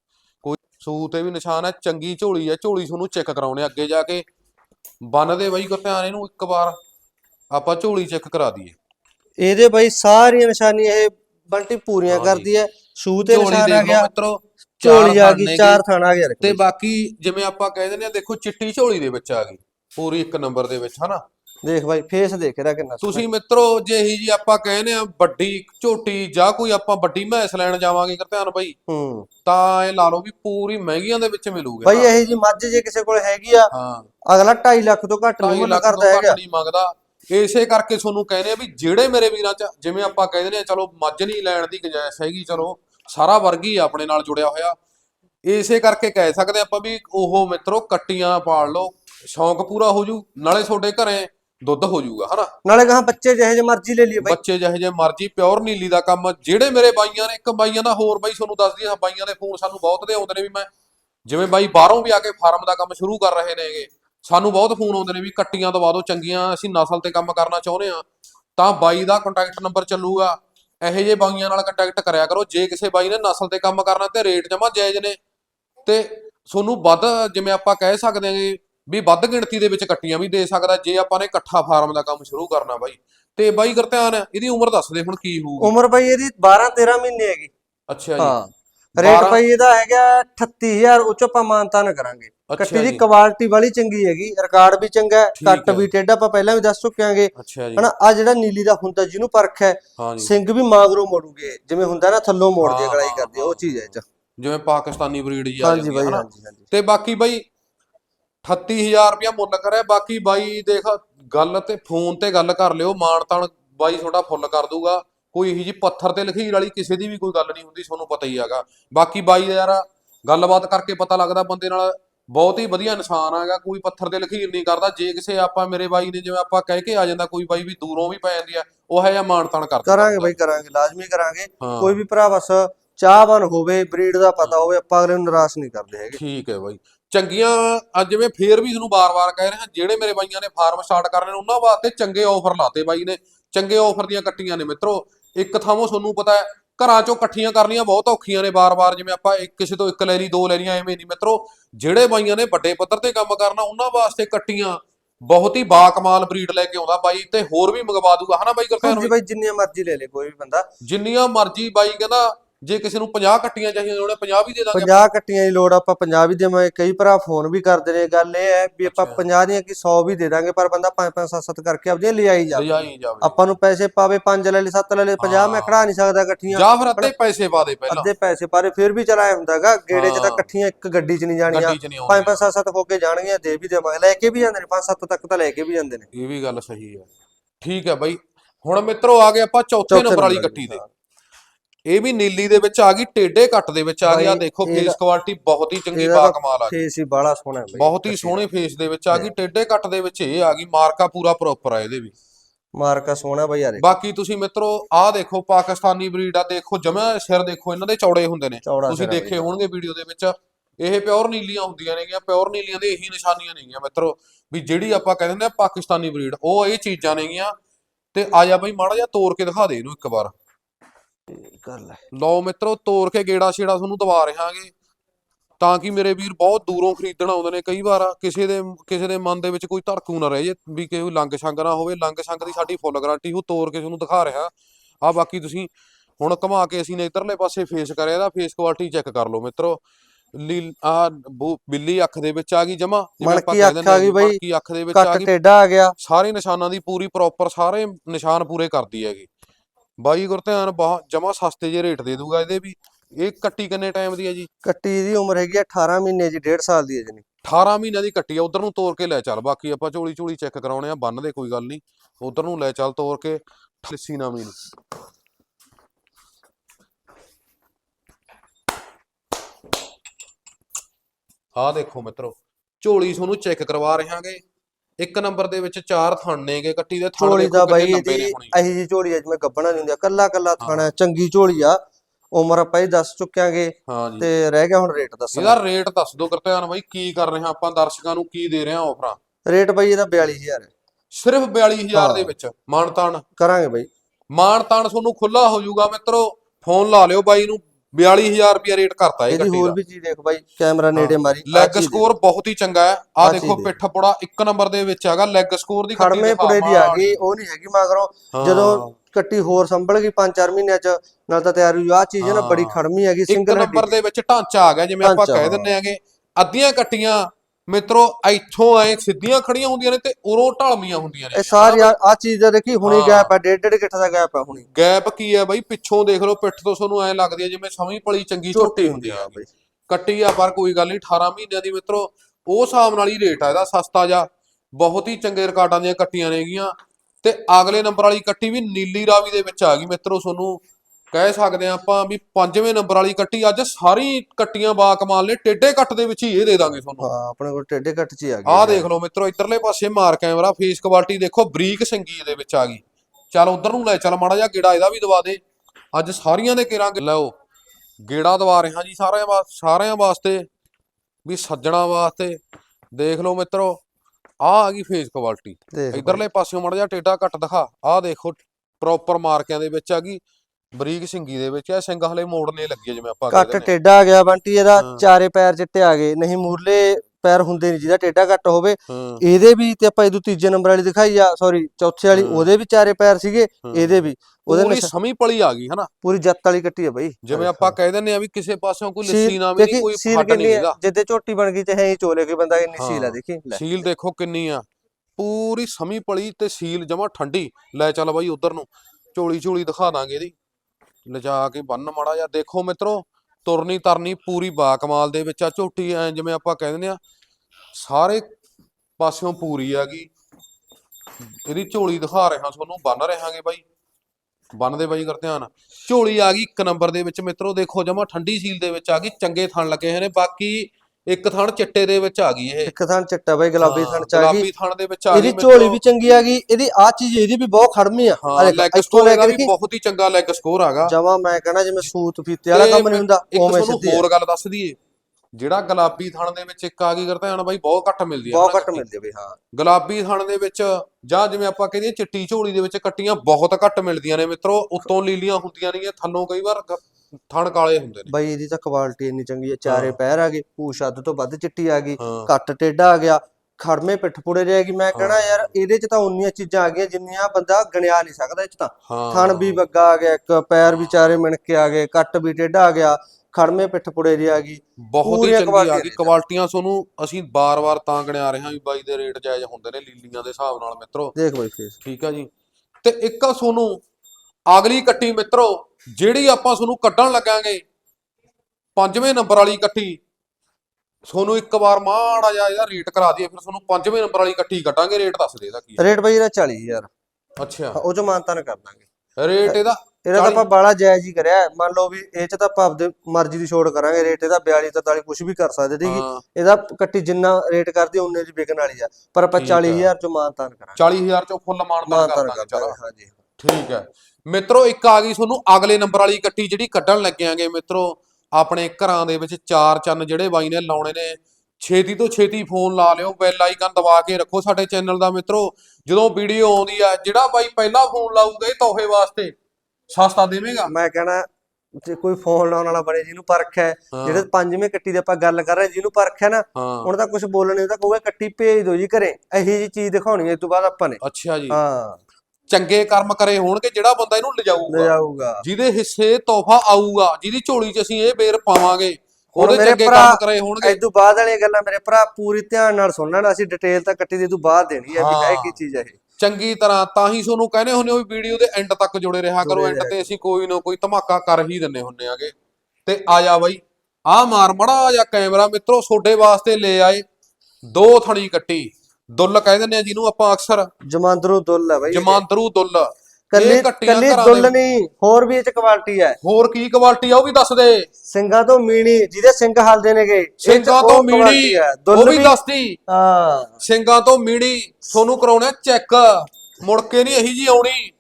ਸੂ ਤੇ ਵੀ ਨਿਸ਼ਾਨ ਹੈ ਚੰਗੀ ਝੋਲੀ ਹੈ ਝੋਲੀ ਤੁਹਾਨੂੰ ਚੈੱਕ ਕਰਾਉਣੇ ਅੱਗੇ ਜਾ ਕੇ ਬੰਨਦੇ ਬਾਈ ਕੋ ਧਿਆਨ ਇਹਨੂੰ ਇੱਕ ਵਾਰ ਆਪਾਂ ਝੋਲੀ ਚੈੱਕ ਕਰਾ ਦਈਏ ਇਹਦੇ ਬਾਈ ਸਾਰੀਆਂ ਨਿਸ਼ਾਨੀਆਂ ਇਹ ਬੰਟੀ ਪੂਰੀਆਂ। ਕਰਦੀ ਹੈ ਸ਼ੂ ਤੇ ਨਿਸ਼ਾਨ ਆ ਗਿਆ ਮਿੱਤਰੋ ਝੋਲੀ ਆ ਗਈ। ਚਾਰ ਥਣ ਆ ਗਿਆ ਤੇ। ਬਾਕੀ ਜਿਵੇਂ ਆਪਾਂ ਕਹਿ ਦਿੰਦੇ ਆ ਦੇਖੋ ਚਿੱਟੀ ਝੋਲੀ ਦੇ ਵਿੱਚ ਆ ਗਈ ਪੂਰੀ ਇੱਕ ਨੰਬਰ ਦੇ ਵਿੱਚ ਹਨਾ ਦੇਖ ਬਾਈ ਫੇਸ ਦੇਖ ਇਹਦਾ ਕਿੰਨਾ ਸੋਹਣਾ। ਤੁਸੀਂ ਮਿੱਤਰੋ ਜੇ ਇਹੀ ਜੀ ਆਪਾਂ ਕਹਿੰਦੇ ਆ ਵੱਡੀ ਝੋਟੀ ਜਾਂ ਕੋਈ ਆਪਾਂ ਵੱਡੀ ਮੈਸ ਲੈਣ ਜਾਵਾਂਗੇ ਕਰਧਿਆਨ ਬਾਈ ਹੂੰ। ਤਾਂ ਇਹ ਲਾ ਲਓ ਵੀ ਪੂਰੀ ਮਹਿੰਗੀਆਂ ਦੇ ਵਿੱਚ ਮਿਲੂਗੀ ਬਾਈ। ਇਹ ਜੀ ਮੱਝ ਜੇ ਕਿਸੇ ਕੋਲ ਹੈਗੀ ਆ ਹਾਂ। ਅਗਲਾ 2.5 ਲੱਖ ਤੋਂ ਘੱਟ ਨਹੀਂ 2.5 ਮੁੱਲ ਲੱਖ ਤੋਂ ਕਰਦਾ ਘੱਟ ਹੈਗਾ। ਨਹੀਂ ਮੰਗਦਾ। ਇਸੇ ਕਰਕੇ ਤੁਹਾਨੂੰ ਕਹਿੰਦੇ ਆ ਵੀ ਜਿਹੜੇ ਮੇਰੇ ਵੀਰਾਂ ਚ ਜਿਵੇਂ ਆਪਾਂ ਕਹਿੰਦੇ ਨੇ ਚਲੋ ਮੱਝ ਨਹੀਂ ਲੈਣ ਦੀ ਗੁੰਜਾਇਸ਼ ਹੈਗੀ ਚਲੋ ਸਾਰਾ ਵਰਗ ਹੀ ਆਪਣੇ ਨਾਲ ਜੁੜਿਆ ਹੋਇਆ। ਇਸੇ ਕਰਕੇ ਕਹਿ ਸਕਦੇ ਆਪਾਂ ਵੀ ਉਹ ਮਿੱਤਰੋ ਕੱਟੀਆਂ ਪਾਲ ਲਓ ਸ਼ੌਂਕ ਪੂਰਾ ਹੋ ਜੂ। ਨਾਲੇ ਤੁਹਾਡੇ ਘਰੇ ਦੁੱਧ ਹੋ ਜੂਗਾ ਹਨਾ? ਨਾਲੇ ਕਹਾਂ ਬੱਚੇ ਜਿਹੇ ਜਿਹੇ ਮਰਜ਼ੀ ਲੈ ਲਈਏ ਬਾਈ। ਬੱਚੇ ਜਿਹੇ ਜੇ ਮਰਜ਼ੀ ਪਿਓਰ ਨੀਲੀ ਦਾ ਕੰਮ ਜਿਹੜੇ ਮੇਰੇ ਬਾਈਆਂ ਨੇ ਇੱਕ ਬਾਈਆਂ ਦਾ ਹੋਰ ਬਾਈ ਤੁਹਾਨੂੰ ਦੱਸ ਦਈਏ ਬਾਈਆਂ ਦੇ ਫੋਨ ਸਾਨੂੰ ਬਹੁਤ ਦੇ ਆਉਂਦੇ ਨੇ ਵੀ ਮੈਂ ਜਿਵੇਂ ਬਾਈ ਬਾਹਰੋਂ ਵੀ ਆ ਕੇ ਫਾਰਮ ਦਾ ਕੰਮ ਸ਼ੁਰੂ ਕਰ ਰਹੇ ਨੇਗੇ ਸਾਨੂੰ ਬਹੁਤ ਫੋਨ ਆਉਂਦੇ ਨੇ ਵੀ ਕੱਟੀਆਂ ਦਵਾ ਦਿਓ ਚੰਗੀਆਂ ਅਸੀਂ ਨਸਲ ਤੇ ਕੰਮ ਕਰਨਾ ਚਾਹੁੰਦੇ ਆ ਤਾਂ ਬਾਈ ਦਾ ਕੰਟੈਕਟ ਨੰਬਰ ਚੱਲੂਗਾ ਇਹੋ ਜਿਹੇ ਬਾਈਆਂ ਨਾਲ ਕੰਟੈਕਟ ਕਰਿਆ ਕਰੋ ਜੇ ਕਿਸੇ ਬਾਈ ਨੇ ਨਸਲ ਤੇ ਕੰਮ ਕਰਨਾ ਤੇ ਰੇਟ ਜਮਾ ਜਾਇਜ਼ ਨੇ ਤੇ ਤੁਹਾਨੂੰ ਵੱਧ ਜਿਵੇਂ ਆਪਾਂ ਕਹਿ ਸਕਦੇ ਹਾਂਗੇ ਵੀ ਵੱਧ ਗਿਣਤੀ ਦੇ ਵਿੱਚ ਕੱਟੀਆਂ ਵੀ ਦੇ ਸਕਦਾ ਜੇ ਆਪਾਂ ਨੇ ਇਕੱਠਾ ਫਾਰਮ ਦਾ ਕੰਮ ਸ਼ੁਰੂ ਕਰਨਾ ਬਾਈ। ਤੇ ਬਾਈ ਗੁਰਧਿਆਨ ਇਹਦੀ ਉਮਰ ਦੱਸ ਦੇ ਹੁਣ ਕੀ ਹੋਊਗੀ? ਉਮਰ ਬਾਈ ਇਹਦੀ 12 13 ਮਹੀਨੇ ਹੈਗੀ। ਅੱਛਾ ਜੀ। ਹਾਂ। ਰੇਟ 12 ਬਾਈ ਇਹਦਾ ਹੈਗਾ 38000 ਉੱਚ ਆਪਾਂ ਮਾਨਤਾ ਨਾ ਕਰਾਂਗੇ। ਕੱਟੀ ਦੀ। ਕੁਆਲਿਟੀ ਵਾਲੀ ਚੰਗੀ ਹੈਗੀ ਰਿਕਾਰਡ ਵੀ ਚੰਗਾ ਕੱਟ। ਵੀ ਟੇਢਾ ਆਪਾਂ ਪਹਿਲਾਂ ਵੀ ਦੱਸ ਚੁੱਕਿਆਂਗੇ। ਹਨਾ ਆ ਜਿਹੜਾ ਨੀਲੀ ਦਾ ਹੁੰਦਾ ਜਿਹਨੂੰ ਪਰਖ ਹੈ ਸਿੰਘ ਵੀ ਮਾਗਰੋਂ ਮੋੜੂਗੇ। ਜਿਵੇਂ ਹੁੰਦਾ ਨਾ ਥੱਲੋਂ ਮੋੜਦੀ ਗਲਾਈ ਕਰਦੀ ਉਹ ਚੀਜ਼ ਹੈ ਚ। ਜਿਵੇਂ ਪਾਕਿਸਤਾਨੀ ਬਰੀਡ ਜੀ ਆ ਜਾਂਦੀ ਹੈ ਤੇ ਬਾਕੀ ਬਾਈ 38000 ਰੁਪਇਆ ਮੁੱਲ ਕਰਿਆ ਬਾਕੀ ਬਾਈ ਦੇਖ ਗੱਲ ਤੇ ਫੋਨ ਤੇ ਗੱਲ ਕਰ ਲਿਓ ਮਾਣ ਤਾਣ ਬਾਈ ਤੁਹਾਡਾ ਫੁੱਲ ਕਰ ਦੂਗਾ। ਕੋਈ ਇਹੀ ਜੀ ਪੱਥਰ ਤੇ ਲਖੀਰ ਵਾਲੀ ਕਿਸੇ ਦੀ ਵੀ ਕੋਈ ਗੱਲ ਨਹੀਂ ਹੁੰਦੀ ਤੁਹਾਨੂੰ ਪਤਾ ਹੀ ਹੈਗਾ। ਬਾਕੀ ਬਾਈ ਯਾਰ ਗੱਲਬਾਤ ਕਰਕੇ ਪਤਾ ਲੱਗਦਾ ਬੰਦੇ ਨਾਲ ਬਹੁਤ ਹੀ ਵਧੀਆ ਇਨਸਾਨ ਹੈਗਾ ਕੋਈ ਪੱਥਰ ਤੇ ਲਖੀਰ ਨਹੀਂ ਕਰਦਾ। ਜੇ ਕਿਸੇ ਆਪਾਂ ਮੇਰੇ ਬਾਈ ਨੇ ਜਿਵੇਂ ਆਪਾਂ ਕਹਿ ਕੇ ਆ ਜਾਂਦਾ ਕੋਈ ਬਾਈ ਵੀ ਦੂਰੋਂ ਵੀ ਪੈ ਜਾਂਦੀ ਆ ਉਹ ਹੈ ਜਾਂ ਮਾਣ ਤਾਣ ਕਰਦਾ। ਕਰਾਂਗੇ ਬਾਈ ਕਰਾਂਗੇ ਲਾਜ਼ਮੀ ਕਰਾਂਗੇ। ਕੋਈ ਵੀ ਭਰਾ ਬਸ ਚਾਹਵਾਨ ਹੋਵੇ ਬਰੀਡ ਦਾ ਪਤਾ ਹੋਵੇ ਆਪਾਂ ਅਗਲੇ ਨੂੰ ਨਿਰਾਸ਼ ਨਹੀਂ ਕਰਦੇ ਹੈਗੇ। ਠੀਕ ਹੈ ਬਾਈ। ਚੰਗੀਆਂ ਅੱਜ ਜਿਵੇਂ ਫੇਰ ਵੀ ਤੁਹਾਨੂੰ ਬਾਰ-ਬਾਰ ਕਹਿ ਰਹੇ ਹਾਂ ਜਿਹੜੇ ਮੇਰੇ ਬਾਈਆਂ ਨੇ ਫਾਰਮ ਸਟਾਰਟ ਕਰਨੇ ਨੇ ਉਹਨਾਂ ਵਾਸਤੇ ਚੰਗੇ ਆਫਰ ਲਾਤੇ ਬਾਈ ਨੇ। ਚੰਗੇ ਆਫਰ ਦੀਆਂ ਕੱਟੀਆਂ ਨੇ ਮਿੱਤਰੋ। ਇੱਕ ਥਾਂੋਂ ਤੁਹਾਨੂੰ ਪਤਾ ਹੈ ਘਰਾਂ ਚੋਂ ਇਕੱਠੀਆਂ ਕਰਨੀਆਂ ਬਹੁਤ ਔਖੀਆਂ ਨੇ ਬਾਰ-ਬਾਰ ਜਿਵੇਂ ਆਪਾਂ ਇੱਕ ਕਿਸੇ ਤੋਂ ਇੱਕ ਲੈ ਲਈ ਦੋ ਲੈ ਲਈਆਂ ਐਵੇਂ ਨਹੀਂ ਮਿੱਤਰੋ। ਜਿਹੜੇ ਬਾਈਆਂ ਨੇ ਵੱਡੇ ਪੱਧਰ ਤੇ ਕੰਮ ਕਰਨਾ ਉਹਨਾਂ ਵਾਸਤੇ ਕੱਟੀਆਂ ਬਹੁਤ ਹੀ ਬਾਕਮਾਲ ਬਰੀਡ ਲੈ ਕੇ ਆਉਂਦਾ ਬਾਈ ਤੇ ਹੋਰ ਵੀ ਮੰਗਵਾ ਦੂਗਾ। ਹਨਾ ਬਾਈ ਗੁਰਫੈਨ ਹਾਂਜੀ ਬਾਈ ਜਿੰਨੀਆਂ ਮਰਜ਼ੀ ਲੈ ਲੇ ਕੋਈ ਵੀ ਬੰਦਾ। ਜਿੰਨੀਆਂ ਮਰਜ਼ੀ ਬਾਈ ਕਹਿੰਦਾ ਜੇ ਕਿਸੇ ਨੂੰ 50 ਕੱਟੀਆਂ ਚਾਹੀਦੀਆਂ ਉਹਨੇ 50 ਵੀ ਦੇ ਦਾਂਗੇ 50 ਕੱਟੀਆਂ ਦੀ ਲੋੜ ਆਪਾਂ 50 ਵੀ ਦੇਵਾਂਗੇ। ਕਈ ਭਰਾ ਫੋਨ ਵੀ ਕਰਦੇ ਨੇ ਗੱਲ ਇਹ ਹੈ ਵੀ ਆਪਾਂ 50 ਦੀਆਂ ਕੀ 100 ਵੀ ਦੇ ਦਾਂਗੇ ਪਰ ਬੰਦਾ 5 5 7 7 ਕਰਕੇ ਆਪਦੀਆਂ ਲਿਆਈ ਜਾਵੇ। ਲਿਜਾਈ ਜਾਵੇ। ਆਪਾਂ ਨੂੰ ਪੈਸੇ ਪਾਵੇ 5 ਲੈ ਲੈ 7 ਲੈ ਲੈ 50 ਮੈਂ ਖੜਾ ਨਹੀਂ ਸਕਦਾ ਇਕੱਠੀਆਂ। ਜਾਂ ਫਿਰ ਅੱਧੇ ਪੈਸੇ ਪਾ ਦੇ ਪਹਿਲਾਂ। ਅੱਧੇ ਪੈਸੇ ਪਾਰੇ ਫਿਰ ਵੀ ਚਲਾਇਆ ਹੁੰਦਾਗਾ ਗੇੜੇ 'ਚ ਤਾਂ। ਇਕੱਠੀਆਂ ਇੱਕ ਗੱਡੀ 'ਚ ਨਹੀਂ ਜਾਣੀਆਂ। ਗੱਡੀ 'ਚ ਨਹੀਂ ਪੰਜ ਆਉਂਦੀਆਂ ਪੰਜ ਸੱਤ ਸੱਤ ਹੋ ਕੇ ਜਾਣਗੀਆਂ ਦੇ ਵੀ ਦੇਵਾਂਗੇ। ਲੈ ਕੇ ਵੀ ਜਾਂਦੇ ਨੇ ਪੰਜ ਸੱਤ ਤੱਕ ਤਾਂ ਲੈ ਕੇ ਵੀ ਜਾਂਦੇ ਨੇ। ਇਹ ਵੀ ਗੱਲ ਸਹੀ ਹੈ। ਠੀਕ ਹੈ ਬਾਈ। ਹੁਣ ਮਿੱਤਰੋ ਆ ਗਏ ਆਪਾਂ ਚੌਥੇ ਨੰਬਰ ਵਾਲੀ ਕੱਟੀ ਤੇ। ਇਹ ਵੀ ਨੀਲੀ ਦੇ ਵਿੱਚ ਆ ਗਈ ਟੇਡੇ ਕੱਟ ਦੇ ਵਿੱਚ ਆ ਗਈ। ਆ ਬਾਈ, ਦੇਖੋ ਫੇਸ ਕੁਆਲਿਟੀ ਬਹੁਤ ਹੀ ਚੰਗੀ ਇਹਦਾ ਤਾਂ ਬਾਕਮਾਲ ਆ ਗਈ। ਫੇਸ ਹੀ ਬਾਲਾ ਸੋਹਣਾ ਹੈ ਬਹੁਤ ਹੀ ਸੋਹਣੇ ਫੇਸ ਦੇ ਵਿੱਚ ਆ ਗਈ ਟੇਡੇ ਕੱਟ ਦੇ ਵਿੱਚ ਇਹ ਆ ਗਈ ਮਾਰਕਾ ਪੂਰਾ ਪ੍ਰੋਪਰ ਆ ਇਹਦੇ ਵੀ। ਮਾਰਕਾ ਸੋਹਣਾ ਬਾਈ ਯਾਰ ਬਾਕੀ ਤੁਸੀਂ ਮਿੱਤਰੋ ਆਹ ਦੇਖੋ ਪਾਕਿਸਤਾਨੀ ਬਰੀਡ ਆ ਦੇਖੋ ਜਮਾ ਸਿਰ ਦੇਖੋ ਇਹਨਾਂ ਦੇ ਚੌੜੇ ਹੁੰਦੇ ਨੇ। ਤੁਸੀਂ ਦੇਖੇ ਹੋਣਗੇ ਵੀਡੀਓ ਦੇ ਵਿੱਚ ਇਹ ਪਿਓਰ ਨੀਲੀਆਂ ਹੁੰਦੀਆਂ ਨੇਗੀਆਂ ਪਿਓਰ ਨੀਲੀਆਂ ਦੇ ਇਹੀ ਨਿਸ਼ਾਨੀਆਂ ਨੇਗੀਆਂ ਮਿੱਤਰੋ। ਵੀ ਜਿਹੜੀ ਆਪਾਂ ਕਹਿੰਦੇ ਨੇ ਪਾਕਿਸਤਾਨੀ ਬਰੀਡ ਉਹ ਇਹ ਚੀਜ਼ਾਂ ਨੇਗੀਆਂ। ਤੇ ਆ ਜਾ ਬਈ ਮਾੜਾ ਜਿਹਾ ਤੋੜ ਕੇ ਦਿਖਾ ਦੇ ਇਹਨੂੰ ਇੱਕ ਵਾਰ। ਕਰ ਲੈ ਲਓ ਮਿੱਤਰੋ ਤੋੜ ਕੇ ਗੇੜਾ ਛੇੜਾ ਤੁਹਾਨੂੰ ਦਵਾ ਰਹਾਂਗੇ। ਤਾਂ ਕਿ ਮੇਰੇ ਵੀਰ ਬਹੁਤ ਦੂਰੋਂ ਖਰੀਦਣ ਆਉਂਦੇ ਨੇ ਕਈ ਵਾਰ। ਕਿਸੇ ਦੇ ਕਿਸੇ ਦੇ ਮਨ ਦੇ ਵਿੱਚ ਕੋਈ ਧੜਕੂ ਨਾ ਰਹੇ ਜੇ ਵੀ ਕੋਈ ਲੰਗ ਛੰਗ ਨਾ ਹੋਵੇ। ਲੰਗ ਛੰਗ ਦੀ ਸਾਡੀ ਫੁੱਲ ਗਾਰੰਟੀ ਉਹ ਤੋੜ ਕੇ ਤੁਹਾਨੂੰ ਦਿਖਾ ਰਿਹਾ। ਆ ਬਾਕੀ ਤੁਸੀਂ ਹੁਣ ਘੁਮਾ ਕੇ ਅਸੀਂ ਨੇ ਇਧਰਲੇ ਪਾਸੇ ਫੇਸ ਕਰਿਆ ਇਹਦਾ ਫੇਸ ਕੁਆਲਿਟੀ ਚੈੱਕ ਕਰ ਲਓ ਮਿੱਤਰੋ। ਲੀ ਆ ਬਿੱਲੀ ਅੱਖ ਦੇ ਵਿੱਚ ਆ ਗਈ ਜਮਾ। ਮਣਕੀ ਅੱਖ ਆ ਗਈ ਬਈ, ਅੱਖ ਦੇ ਵਿੱਚ ਆ ਗਈ। ਟੇਡਾ ਆ ਗਿਆ। ਸਾਰੇ ਨਿਸ਼ਾਨਾਂ ਦੀ ਪੂਰੀ ਪ੍ਰੋਪਰ ਸਾਰੇ ਨਿਸ਼ਾਨ ਪੂਰੇ ਕਰਦੀ ਹੈਗੀ। ਬਾਈ ਗੁਰਧਿਆਨ ਬਹੁਤ ਜਮਾ ਸਸਤੇ ਜੇ ਰੇਟ ਦੇ ਦੂਗਾ ਇਹਦੇ ਵੀ। ਇਹ ਕੱਟੀ ਕਿੰਨੇ ਟਾਈਮ ਦੀ ਹੈ ਜੀ? ਕੱਟੀ ਦੀ ਉਮਰ ਹੈਗੀ ਆ 18 ਮਹੀਨੇ ਜੀ 1.5 ਸਾਲ ਦੀ ਹੈ ਜਣੀ। 18 ਮਹੀਨਿਆਂ ਦੀ ਕੱਟੀ ਆ ਉਧਰ ਨੂੰ ਤੋੜ ਕੇ ਲੈ ਚੱਲ। ਬਾਕੀ ਆਪਾਂ ਝੋਲੀ ਝੋਲੀ ਚੈੱਕ ਕਰਾਉਣੇ ਆ ਬੰਨ ਦੇ ਕੋਈ ਗੱਲ ਨਹੀਂ। ਉਧਰ ਨੂੰ ਲੈ ਚੱਲ ਤੋੜ ਕੇ ਲਿੱਸੀ ਨੂੰ ਆਹ ਦੇਖੋ ਮਿੱਤਰੋ ਝੋਲੀ ਤੁਹਾਨੂੰ ਚੈੱਕ ਕਰਵਾ ਰਹਾਂਗੇ। ਇੱਕ ਨੰਬਰ ਦੇ ਵਿੱਚ ਚਾਰ ਥਣ ਨੇਗੇ ਕੱਟੀ ਦੇ ਥਣ ਝੋਲੀ ਦਾ ਬਾਈ ਇਹਦੀ ਅਹੀ ਜੀ ਝੋਲੀ ਆ ਜਿਵੇਂ ਗੱਬਣਾ ਨਹੀਂ ਹੁੰਦੀ ਕੱਲਾ ਕੱਲਾ ਥਾਣਾ ਹੈ, ਚੰਗੀ ਝੋਲੀ ਆ ਉਮਰ ਆਪਾਂ ਇਹ ਦੱਸ ਚੁੱਕਿਆਂਗੇ ਹਾਂ ਤੇ ਰਹਿ ਗਿਆ ਹੁਣ ਰੇਟ ਦੱਸਣਾ। ਇਹਦਾ ਰੇਟ ਦੱਸ ਦਿਓ ਕਰਤਿਆਨ ਬਾਈ ਕੀ ਕਰ ਰਹੇ ਹਾਂ ਆਪਾਂ ਦਰਸ਼ਕਾਂ ਨੂੰ ਕੀ ਦੇ ਰਹੇ ਹਾਂ ਆਫਰਾਂ ਰੇਟ ਬਾਈ ਇਹਦਾ 42000 ਹੈ ਸਿਰਫ 42000 ਦੇ ਹਾਂ। ਵਿੱਚ ਮਾਨਤਾਨ। ਕਰਾਂਗੇ ਬਾਈ। ਮਾਨਤਾਨ ਤੁਹਾਨੂੰ ਖੁੱਲਾ ਹੋ ਜਾਊਗਾ ਮਿੱਤਰੋ ਫੋਨ ਲਾ ਲਿਓ ਬਾਈ ਨੂੰ 42000 ਰੁਪਿਆ ਰੇਟ ਕਰਤਾ ਇਹ ਇਹਦੀ ਗੱਡੀ ਹੋਰ ਦਾ ਵੀ ਚੀਜ਼ ਦੇਖ ਬਾਈ ਕੈਮਰਾ ਨੇੜੇ ਮਾਰੀ ਆਹ ਲੈਗ ਚੀਜ਼ ਦੇਖ। ਸਕੋਰ ਬਹੁਤ ਹੀ ਚੰਗਾ ਹੈ ਆ ਆਹ ਦੇਖੋ ਚੀਜ਼ ਦੇਖ। ਪਿੱਠ ਪੁੜਾ ਇੱਕ ਨੰਬਰ ਦੇ ਵਿੱਚ ਹੈਗਾ ਲੈਗ ਸਕੋਰ ਦੀ ਕੱਟੀ ਖੜਮੇ ਦਿਖਾ ਪੁੜੇ ਦੀ ਆ। ਗਈ ਉਹ ਨਹੀਂ ਹੈਗੀ ਮਗਰੋਂ। ਜਦੋਂ ਕੱਟੀ ਹੋਰ ਸੰਭਲ ਗਈ 5-4 ਮਹੀਨਿਆਂ ਚ ਨਾਲ ਤਾਂ ਤਿਆਰ ਹੋਈ ਆ ਚੀਜ਼ ਹੈ ਨਾ ਬੜੀ ਹਾਂ। ਖੜਮੀ ਹੈਗੀ ਇੱਕ ਸਿੰਗਲ ਨੰਬਰ ਦੇ ਵਿੱਚ ਢਾਂਚਾ ਆ ਗਿਆ ਜਿਵੇਂ ਆਪਾਂ ਢਾਂਚਾ, ਕਹਿ ਦਿੰਨੇ ਆਗੇ ਅੱਧੀਆਂ ਕੱਟੀਆਂ ਮਿੱਤਰੋ ਇੱਥੋਂ ਐ ਸਿੱਧੀਆਂ ਖੜੀਆਂ ਹੁੰਦੀਆਂ ਨੇ ਤੇ ਉਰੋਂ ਢਲਮੀਆਂ ਹੁੰਦੀਆਂ ਨੇ। ਇਹ ਸਾਰੀ ਆ ਚੀਜ਼ ਦਾ ਦੇਖੀ ਹੁਣੀ। ਗੈਪ ਆ ਡੇਢ ਡੇਢ ਗਿੱਠ ਦਾ ਗੈਪ ਆ ਹੁਣੀ। ਗੈਪ ਕੀ ਹੈ ਬਾਈ? ਪਿੱਛੋਂ ਦੇਖ ਲਓ ਪਿੱਠ ਤੋਂ ਤੁਹਾਨੂੰ ਐ ਲੱਗਦੀ ਹੈ ਜਿਵੇਂ ਸਮੀ ਪਲੀ ਚੰਗੀ ਝੋਟੀ ਹੁੰਦੀ ਆ ਬਾਈ। ਕੱਟੀ ਆ ਪਰ ਕੋਈ ਗੱਲ ਨਹੀਂ 18 ਮਹੀਨਿਆਂ ਦੀ ਮਿੱਤਰੋ ਉਹ ਹਿਸਾਬ ਨਾਲ ਹੀ ਰੇਟ ਆ ਇਹਦਾ ਸਸਤਾ ਜਾ ਬਹੁਤ ਹੀ ਚੰਗੇ ਰਿਕਾਰਡਾਂ ਦੀਆਂ ਕੱਟੀਆਂ ਨੇਗੀਆਂ। ਤੇ ਅਗਲੇ ਨੰਬਰ ਵਾਲੀ ਕੱਟੀ ਵੀ ਨੀਲੀ ਰਾਵੀ ਦੇ ਵਿੱਚ ਆ ਗਈ ਮਿੱਤਰੋ ਤੁਹਾਨੂੰ ਕਹਿ ਸਕਦੇ ਆ ਆਪਾਂ ਵੀ ਪੰਜਵੇਂ ਨੰਬਰ ਵਾਲੀ ਕੱਟੀ ਅੱਜ ਸਾਰੀ ਕੱਟੀਆਂ ਬਾ ਕਮਾਲ ਨੇ ਟੇਡੇ ਕੱਟ ਦੇ ਵਿੱਚ ਹੀ ਇਹ ਦੇ ਦਾਂਗੇ ਤੁਹਾਨੂੰ। ਹਾਂ ਆਪਣੇ ਕੋਲ ਟੇਢੇ ਕੱਟ ਚ ਹੀ ਆ ਗਈ ਆਹ ਦੇਖ ਲਓ ਮਿੱਤਰੋ ਇਧਰਲੇ ਪਾਸੇ ਮਾਰ ਕੈਮਰਾ ਫੇਸ ਕੁਆਲਿਟੀ ਦੇਖੋ ਬਰੀਕ ਸੰਗੀ ਦੇ ਵਿੱਚ ਆ ਗਈ। ਚੱਲ ਉਧਰ ਨੂੰ ਲੈ ਚੱਲ ਮਾੜਾ ਜਿਹਾ ਗੇੜਾ ਇਹਦਾ ਵੀ ਦਵਾ ਦੇ। ਅੱਜ ਸਾਰੀਆਂ ਦੇ ਕਿਰਾਂ ਲਓ ਗੇੜਾ ਦਵਾ ਰਿਹਾ ਜੀ ਸਾਰਿਆਂ ਵਾਸਤੇ ਸਾਰਿਆਂ ਵਾਸਤੇ ਵੀ ਸੱਜਣਾ ਵਾਸਤੇ। ਦੇਖ ਲਓ ਮਿੱਤਰੋ ਆ ਆ ਗਈ ਫੇਸ ਕੁਆਲਿਟੀ ਇਧਰਲੇ ਪਾਸਿਓਂ ਮੜ ਜਾ ਟੇਡਾ ਕੱਟ ਦਿਖਾ। ਆ ਦੇਖੋ ਪ੍ਰੋਪਰ ਮਾਰਕਿਆਂ ਦੇ ਵਿੱਚ ਆ ਗਈ। ਬਰੀਕ ਸਿੰਗੀ ਦੇ ਵਿੱਚ ਆ ਸਿੰਘ ਹਲੇ ਮੋੜਨੇ ਲੱਗੀ ਜਿਵੇਂ ਆਪਾਂ ਕੱਟ ਟੇਡਾ ਆ ਗਿਆ ਬੰਟੀ ਇਹਦਾ ਹਾਂ। ਚਾਰੇ ਪੈਰ ਚਿੱਟੇ ਆ ਗਏ ਨਹੀਂ ਮੂਰਲੇ ਪੈਰ ਹੁੰਦੇ ਨਹੀਂ ਜਿਹਦਾ ਟੇਡਾ ਕੱਟ ਹੋਵੇ। ਹਾਂ। ਇਹਦੇ ਵੀ ਤੇ ਆਪਾਂ ਇਹਦੂ ਤੀਜੇ ਨੰਬਰ ਵਾਲੀ ਦਿਖਾਈ ਆ ਸੌਰੀ ਚੌਥੇ ਵਾਲੀ ਹਾਂ। ਉਹਦੇ ਵੀ ਚਾਰੇ ਪੈਰ ਸੀਗੇ ਹਾਂ। ਇਹਦੇ ਵੀ। ਉਹਦੇ ਨਿਸ਼ਾ- ਸਮੀ ਪਲੀ ਆ ਗਈ ਹਨਾ? ਪੂਰੀ ਜੱਤ ਵਾਲੀ ਕੱਟੀ ਆ ਬਈ। ਜਿਵੇਂ ਆਪਾਂ ਕਹਿ ਦਿੰਦੇ ਆ ਵੀ ਕਿਸੇ ਪਾਸਿਓਂ ਕੋਈ ਲੱਸੀ ਨਾ ਵੀ ਕੋਈ ਫੱਟ ਨਹੀਂ ਹੈਗਾ। ਜਿੱਦੇ ਝੋਟੀ ਬਣ ਗਈ ਚਾਹੇ ਇਹ ਚੋਲੇ ਕੋਈ ਬੰਦਾ ਇੰਨੀ ਸੀਲ ਆ ਹਾਂ। ਦੇਖੀ ਸੀਲ ਦੇਖੋ ਕਿੰਨੀ ਆ। ਪੂਰੀ ਸਮੀ ਪਲੀ ਤੇ ਸੀਲ ਜਮਾ ਠੰਡੀ। ਲੈ ਚੱਲ ਬਾਈ ਉਧਰ ਨੂੰ ਝੋਲੀ ਝੋਲੀ ਦਿਖਾ ਦਾਂਗੇ ਇਹਦੀ। ਲਿਜਾ ਕੇ ਬੰਨ ਮਾੜਾ ਜਿਹਾ। ਦੇਖੋ ਮਿੱਤਰੋ, ਤੁਰਨੀ ਤਰਨੀ ਪੂਰੀ ਬਾ ਕਮਾਲ ਦੇ ਵਿੱਚ ਆ। ਝੋਟੀ ਐ ਜਿਵੇਂ ਆਪਾਂ ਕਹਿ ਦਿੰਦੇ ਆ, ਸਾਰੇ ਪਾਸਿਓਂ ਪੂਰੀ ਆ ਗਈ। ਇਹਦੀ ਝੋਲੀ ਦਿਖਾ ਰਿਹਾ ਤੁਹਾਨੂੰ, ਬੰਨ ਰਹਾਂਗੇ ਬਾਈ। ਬੰਨ ਦੇ ਬਾਈ ਕਰ ਧਿਆਨ। ਝੋਲੀ ਆ ਗਈ ਇੱਕ ਨੰਬਰ ਦੇ ਵਿੱਚ ਮਿੱਤਰੋ, ਦੇਖੋ ਜਮਾ ਠੰਡੀ ਸੀਲ ਦੇ ਵਿੱਚ ਆ ਗਈ। ਚੰਗੇ ਥਣ ਲੱਗੇ ਹੋਏ ਨੇ। ਬਾਕੀ ਇੱਕ ਥਣ ਚਿੱਟੇ ਦੇ ਵਿੱਚ ਆ ਗਈ ਇਹ। ਇੱਕ ਥਣ ਚਿੱਟਾ ਬਈ ਗੁਲਾਬੀ ਥਣ ਚ ਆ ਗਈ। ਗੁਲਾਬੀ ਥਣ ਦੇ ਵਿੱਚ ਆ ਗਈ ਇਹਦੀ ਝੋਲੀ ਵੀ ਚੰਗੀ ਆ ਗਈ। ਇਹਦੀ ਆ ਚੀਜ਼ ਇਹਦੀ ਵੀ ਬਹੁਤ ਖੜਮੀ ਆ। ਹਾਂ ਲੈਗ ਸਕੋਰ ਇਹਦਾ ਵੀ ਬਹੁਤ ਹੀ ਚੰਗਾ ਲੈਗ ਸਕੋਰ ਹੈਗਾ ਜਮਾ ਮੈਂ ਕਹਣਾ ਜਿਵੇਂ ਸੂਤ ਫੀਤੇ ਵਾਲਾ ਕੰਮ ਨਹੀਂ ਹੁੰਦਾ ਉਵੇਂ ਸਿੱਧੀ। ਹੋਰ ਗੱਲ ਦੱਸ ਦਈਏ। ਜਿਹੜਾ ਗੁਲਾਬੀ ਥਣ ਦੇ ਵਿੱਚ ਇੱਕ ਆ ਗਈ ਕਰਤਾ ਬਾਈ ਬਹੁਤ ਘੱਟ ਮਿਲਦੀ ਆ ਬਹੁਤ ਘੱਟ। ਮਿਲਦੀ ਬਈ ਹਾਂ। ਗੁਲਾਬੀ ਥਣ ਦੇ ਵਿੱਚ ਜਾਂ ਜਿਵੇਂ ਆਪਾਂ ਕਹਿੰਦੇ ਚਿੱਟੀ ਝੋਲੀ ਦੇ ਵਿੱਚ ਕੱਟੀਆਂ ਬਹੁਤ ਘੱਟ ਮਿਲਦੀਆਂ ਨੇ ਮਿੱਤਰੋ। ਉੱਤੋਂ ਲੀਲੀਆਂ ਹੁੰਦੀਆਂ ਨਹੀਂ ਥੱਲੋਂ ਕਈ ਵਾਰ ਥਣ ਕਾਲੇ ਹੁੰਦੇ ਨੇ। ਬਈ ਇਹਦੀ ਤਾਂ ਕੁਆਲਿਟੀ ਇੰਨੀ ਚੰਗੀ ਆ ਚਾਰੇ ਹਾਂ। ਪੈਰ ਆ ਗਏ ਪੂਛ ਅੱਧ ਤੋਂ ਵੱਧ ਚਿੱਟੀ ਆ ਗਈ ਹਾਂ। ਕੱਟ ਟੇਡਾ ਆ ਗਿਆ ਖੜਮੇ ਪਿੱਠ ਪੁੜੇ ਰਹੇਗੀ ਮੈਂ ਕਹਣਾ ਯਾਰ ਇਹਦੇ ਚ ਤਾਂ ਉਨੀਆਂ ਚੀਜ਼ਾਂ ਆ ਗਈਆਂ ਜਿੰਨੀਆਂ ਬੰਦਾ ਗਣਿਆ ਨਹੀਂ ਸਕਦਾ ਇਹ ਚ ਤਾਂ। ਹਾਂ। ਥਣ ਵੀ ਵੱਗਾ ਆ ਗਿਆ ਇੱਕ ਪੈਰ ਵੀ ਚਾਰੇ ਮਿਣ ਕੇ ਆ ਗਏ ਕੱਟ ਵੀ ਟੇਡਾ ਆ ਗਿਆ ਖੜਮੇ ਪਿੱਠ ਪੁੜੇ ਦੀ ਆ ਗਈ ਬਹੁਤ ਹੀ ਚੰਗੀ ਆ ਗਈ। ਕੁਆਲਿਟੀਆਂ ਤੁਹਾਨੂੰ ਅਸੀਂ ਬਾਰ-ਬਾਰ ਤਾਂ ਗਣਿਆ ਰਹੇ ਹਾਂ ਵੀ ਬਾਈ ਦੇ ਰੇਟ ਜਾਇਜ਼ ਹੁੰਦੇ ਨੇ ਲੀਲੀਆਂ ਦੇ ਹਿਸਾਬ ਨਾਲ ਮਿੱਤਰੋ। ਦੇਖ ਬਈ ਫੇਸ। ਠੀਕ ਆ ਜੀ। ਤੇ ਇੱਕ ਆ ਤੁਹਾਨੂੰ ਅਗਲੀ ਕੱਟੀ ਮਿੱਤਰੋ ਜਿਹੜੀ ਆਪਾਂ ਤੁਹਾਨੂੰ ਕੱਢਣ ਲੱਗਾਂਗੇ ਪੰਜਵੇਂ ਨੰਬਰ ਵਾਲੀ ਕੱਟੀ ਤੁਹਾਨੂੰ ਇੱਕ ਵਾਰ ਮਾੜਾ ਜਿਹਾ ਇਹਦਾ ਰੇਟ ਕਰਾ ਦਈਏ ਫਿਰ ਤੁਹਾਨੂੰ ਪੰਜਵੇਂ ਨੰਬਰ ਵਾਲੀ ਕੱਟੀ ਕੱਢਾਂਗੇ ਰੇਟ ਦੱਸ ਦੇ ਇਹਦਾ ਕੀ ਹੈ। ਰੇਟ ਬਈ ਇਹਦਾ 40000 ਅੱਛਾ। ਉਹ ਚ ਮਾਨਤਾ ਨਾ ਕਰ ਦਾਂਗੇ। ਰੇਟ ਇਹਦਾ ਇਹਦਾ ਤਾਂ 40 ਆਪਾਂ ਬਾਲਾ ਜਾਇਜ਼ ਹੀ ਕਰਿਆ। ਹੈ। ਮੰਨ ਲਓ ਵੀ ਇਹ ਚ ਤਾਂ ਆਪਾਂ ਆਪਦੇ ਮਰਜ਼ੀ ਦੀ ਛੋੜ ਕਰਾਂਗੇ ਰੇਟ ਇਹਦਾ 42 43 ਕੁਝ ਵੀ ਕਰ ਸਕਦੇ ਸੀਗੀ। ਹਾਂ, ਇਹਦਾ ਕੱਟੀ ਜਿੰਨਾ ਰੇਟ ਕਰਦੀ ਉਹਨੇ ਦੀ ਵਿਕਣ ਵਾਲੀ ਆ। ਪਰ ਆਪਾਂ ਠੀਕ ਆ। 40000 ਚ ਮਾਨਤਾਨ ਕਰਾਂਗੇ। 40000 ਚੋਂ ਫੁੱਲ ਕਰ ਮਾਨਤਾਨ ਦਾਂਗੇ ਕਰ ਚਲੋ। ਹਾਂਜੀ। ਠੀਕ ਹੈ। ਮਿੱਤਰੋ ਇੱਕ ਆ ਗਈ ਤੁਹਾਨੂੰ ਅਗਲੇ ਨੰਬਰ ਵਾਲੀ ਕੱਟੀ ਜਿਹੜੀ ਕੱਢਣ ਲੱਗਿਆਂਗੇ ਮਿੱਤਰੋ ਆਪਣੇ ਘਰਾਂ ਦੇ ਵਿੱਚ ਚਾਰ ਚੰਨ ਜਿਹੜੇ ਬਾਈ ਨੇ ਲਾਉਣੇ ਨੇ ਛੇਤੀ ਤੋਂ ਛੇਤੀ ਫੋਨ ਲਾ ਲਿਓ ਬੈਲ ਆਈਕਨ ਦਬਾ ਕੇ ਰੱਖੋ ਸਾਡੇ ਚੈਨਲ ਦਾ। ਮਿੱਤਰੋ ਜਦੋਂ ਵੀਡੀਓ ਆਉਂਦੀ ਆ ਜਿਹੜਾ ਬਾਈ ਪਹਿਲਾ ਫੋਨ ਲਾਊਗਾ ਇਹ ਤੋਹਫੇ ਵਾਸਤੇ ਸਸਤਾ ਦੇਵੇਂਗਾ। ਮੈਂ ਕਹਿਣਾ ਜੇ ਕੋਈ ਫੋਨ ਲਾਉਣ ਵਾਲਾ ਬਣੇ ਜਿਹਨੂੰ ਪਰਖ ਹੈ। ਜਿਹੜੇ ਪੰਜਵੇਂ ਕੱਟੀ ਦੇ ਆਪਾਂ ਗੱਲ ਕਰ ਰਹੇ ਜਿਹਨੂੰ ਪਰਖ ਹੈ ਨਾ ਹੁਣ ਤਾਂ ਕੁਝ ਬੋਲਣ ਤਾਂ ਕਹੂਗਾ ਕੱਟੀ ਭੇਜ ਦਿਓ ਜੀ ਘਰੇ। ਇਹੀ ਜੀ ਚੀਜ਼ ਦਿਖਾਉਣੀ ਹੈ ਇਸ ਤੋਂ ਬਾਅਦ ਆਪਾਂ ਨੇ। ਅੱਛਾ ਜੀ। ਹਾਂ। ਚੰਗੇ ਕਰਮ ਕਰੇ ਹੋਣਗੇ ਜਿਹੜਾ ਬੰਦਾ ਇਹਨੂੰ ਲੈ ਲਿਜਾਊਗਾ। ਜਾਊਗਾ ਜਿਹਦੇ ਹਿੱਸੇ ਤੋਹਫਾ ਆਊਗਾ ਜਿਹਦੀ ਝੋਲੀ 'ਚ ਅਸੀਂ ਇਹ ਬੇਰ ਪਾਵਾਂਗੇ ਹੁਣ ਉਹਦੇ ਮੇਰੇ ਚੰਗੇ ਭਰਾ ਕਰਮ ਕਰੇ ਹੋਣਗੇ। ਤੋਂ ਬਾਅਦ ਵਾਲੀਆਂ ਗੱਲਾਂ ਮੇਰੇ ਭਰਾ ਪੂਰੀ ਧਿਆਨ ਨਾਲ ਸੁਣ ਲੈਣ ਅਸੀਂ ਡਿਟੇਲ ਤਾਂ ਕੱਟੀ ਦੇ ਤੋਂ ਬਾਅਦ ਦੇਣੀ ਹੈ ਵੀ ਹੈ। ਹਾਂ। ਕੀ ਚੀਜ਼ ਹੈ ਇਹ। ਚੰਗੀ ਤਰ੍ਹਾਂ ਤਾਂ ਹੀ ਤੁਹਾਨੂੰ ਕਹਿੰਦੇ ਹੁੰਦੇ ਹੋ ਵੀ ਵੀਡੀਓ ਦੇ ਐਂਡ ਤੱਕ ਜੁੜੇ ਰਿਹਾ ਕਰੋ ਐਂਡ ਤੇ ਅਸੀਂ ਕੋਈ ਨਾ ਕੋਈ ਧਮਾਕਾ ਕਰ ਹੀ ਦਿੰਨੇ ਹੁੰਨੇ ਆਗੇ। ਤੇ ਆ ਜਾ ਬਾਈ ਆ ਮਾਰ ਮੜਾ ਜਾਂ ਕੈਮਰਾ ਮਿੱਤਰੋ ਤੁਹਾਡੇ ਵਾਸਤੇ ਲੈ ਆਏ ਦੋ ਥਣੀ ਕੱਟੀ। ਦੁੱਲ ਕਹਿ ਦਿੰਦੇ ਆ ਜਿਹਨੂੰ ਆਪਾਂ ਅਕਸਰ। ਜਮਾਂਦਰੂ ਦੁੱਲ ਹੈ ਬਾਈ। ਜਮਾਂਦਰੂ ਦੁੱਲ। ਕੱਲੀ ਕੱਲੀ ਦੁੱਲ ਨਹੀਂ ਹੋਰ ਵੀ ਇਹ ਚ ਕੁਆਲਿਟੀ ਹੈ ਹੋਰ ਕੀ ਕੁਆਲਿਟੀ ਆ ਉਹ ਵੀ ਦੱਸ ਦੇ। ਸਿੰਘਾਂ ਤੋਂ ਮੀਣੀ ਜਿਹਦੇ ਸਿੰਘ ਹਲਦੇ ਨੇਗੇ ਸਿੰਘਾਂ ਤੋਂ ਮੀਣੀ। ਉਹ ਵੀ ਦੱਸਦੀ ਹਾਂ। ਸਿੰਘਾਂ ਤੋਂ ਮੀਣੀ ਤੁਹਾਨੂੰ ਕਰਾਉਣਾ ਚੈੱਕ। ਮੁੜ ਕੇ ਨਹੀਂ ਇਹੀ ਜੀ ਆਉਣੀ।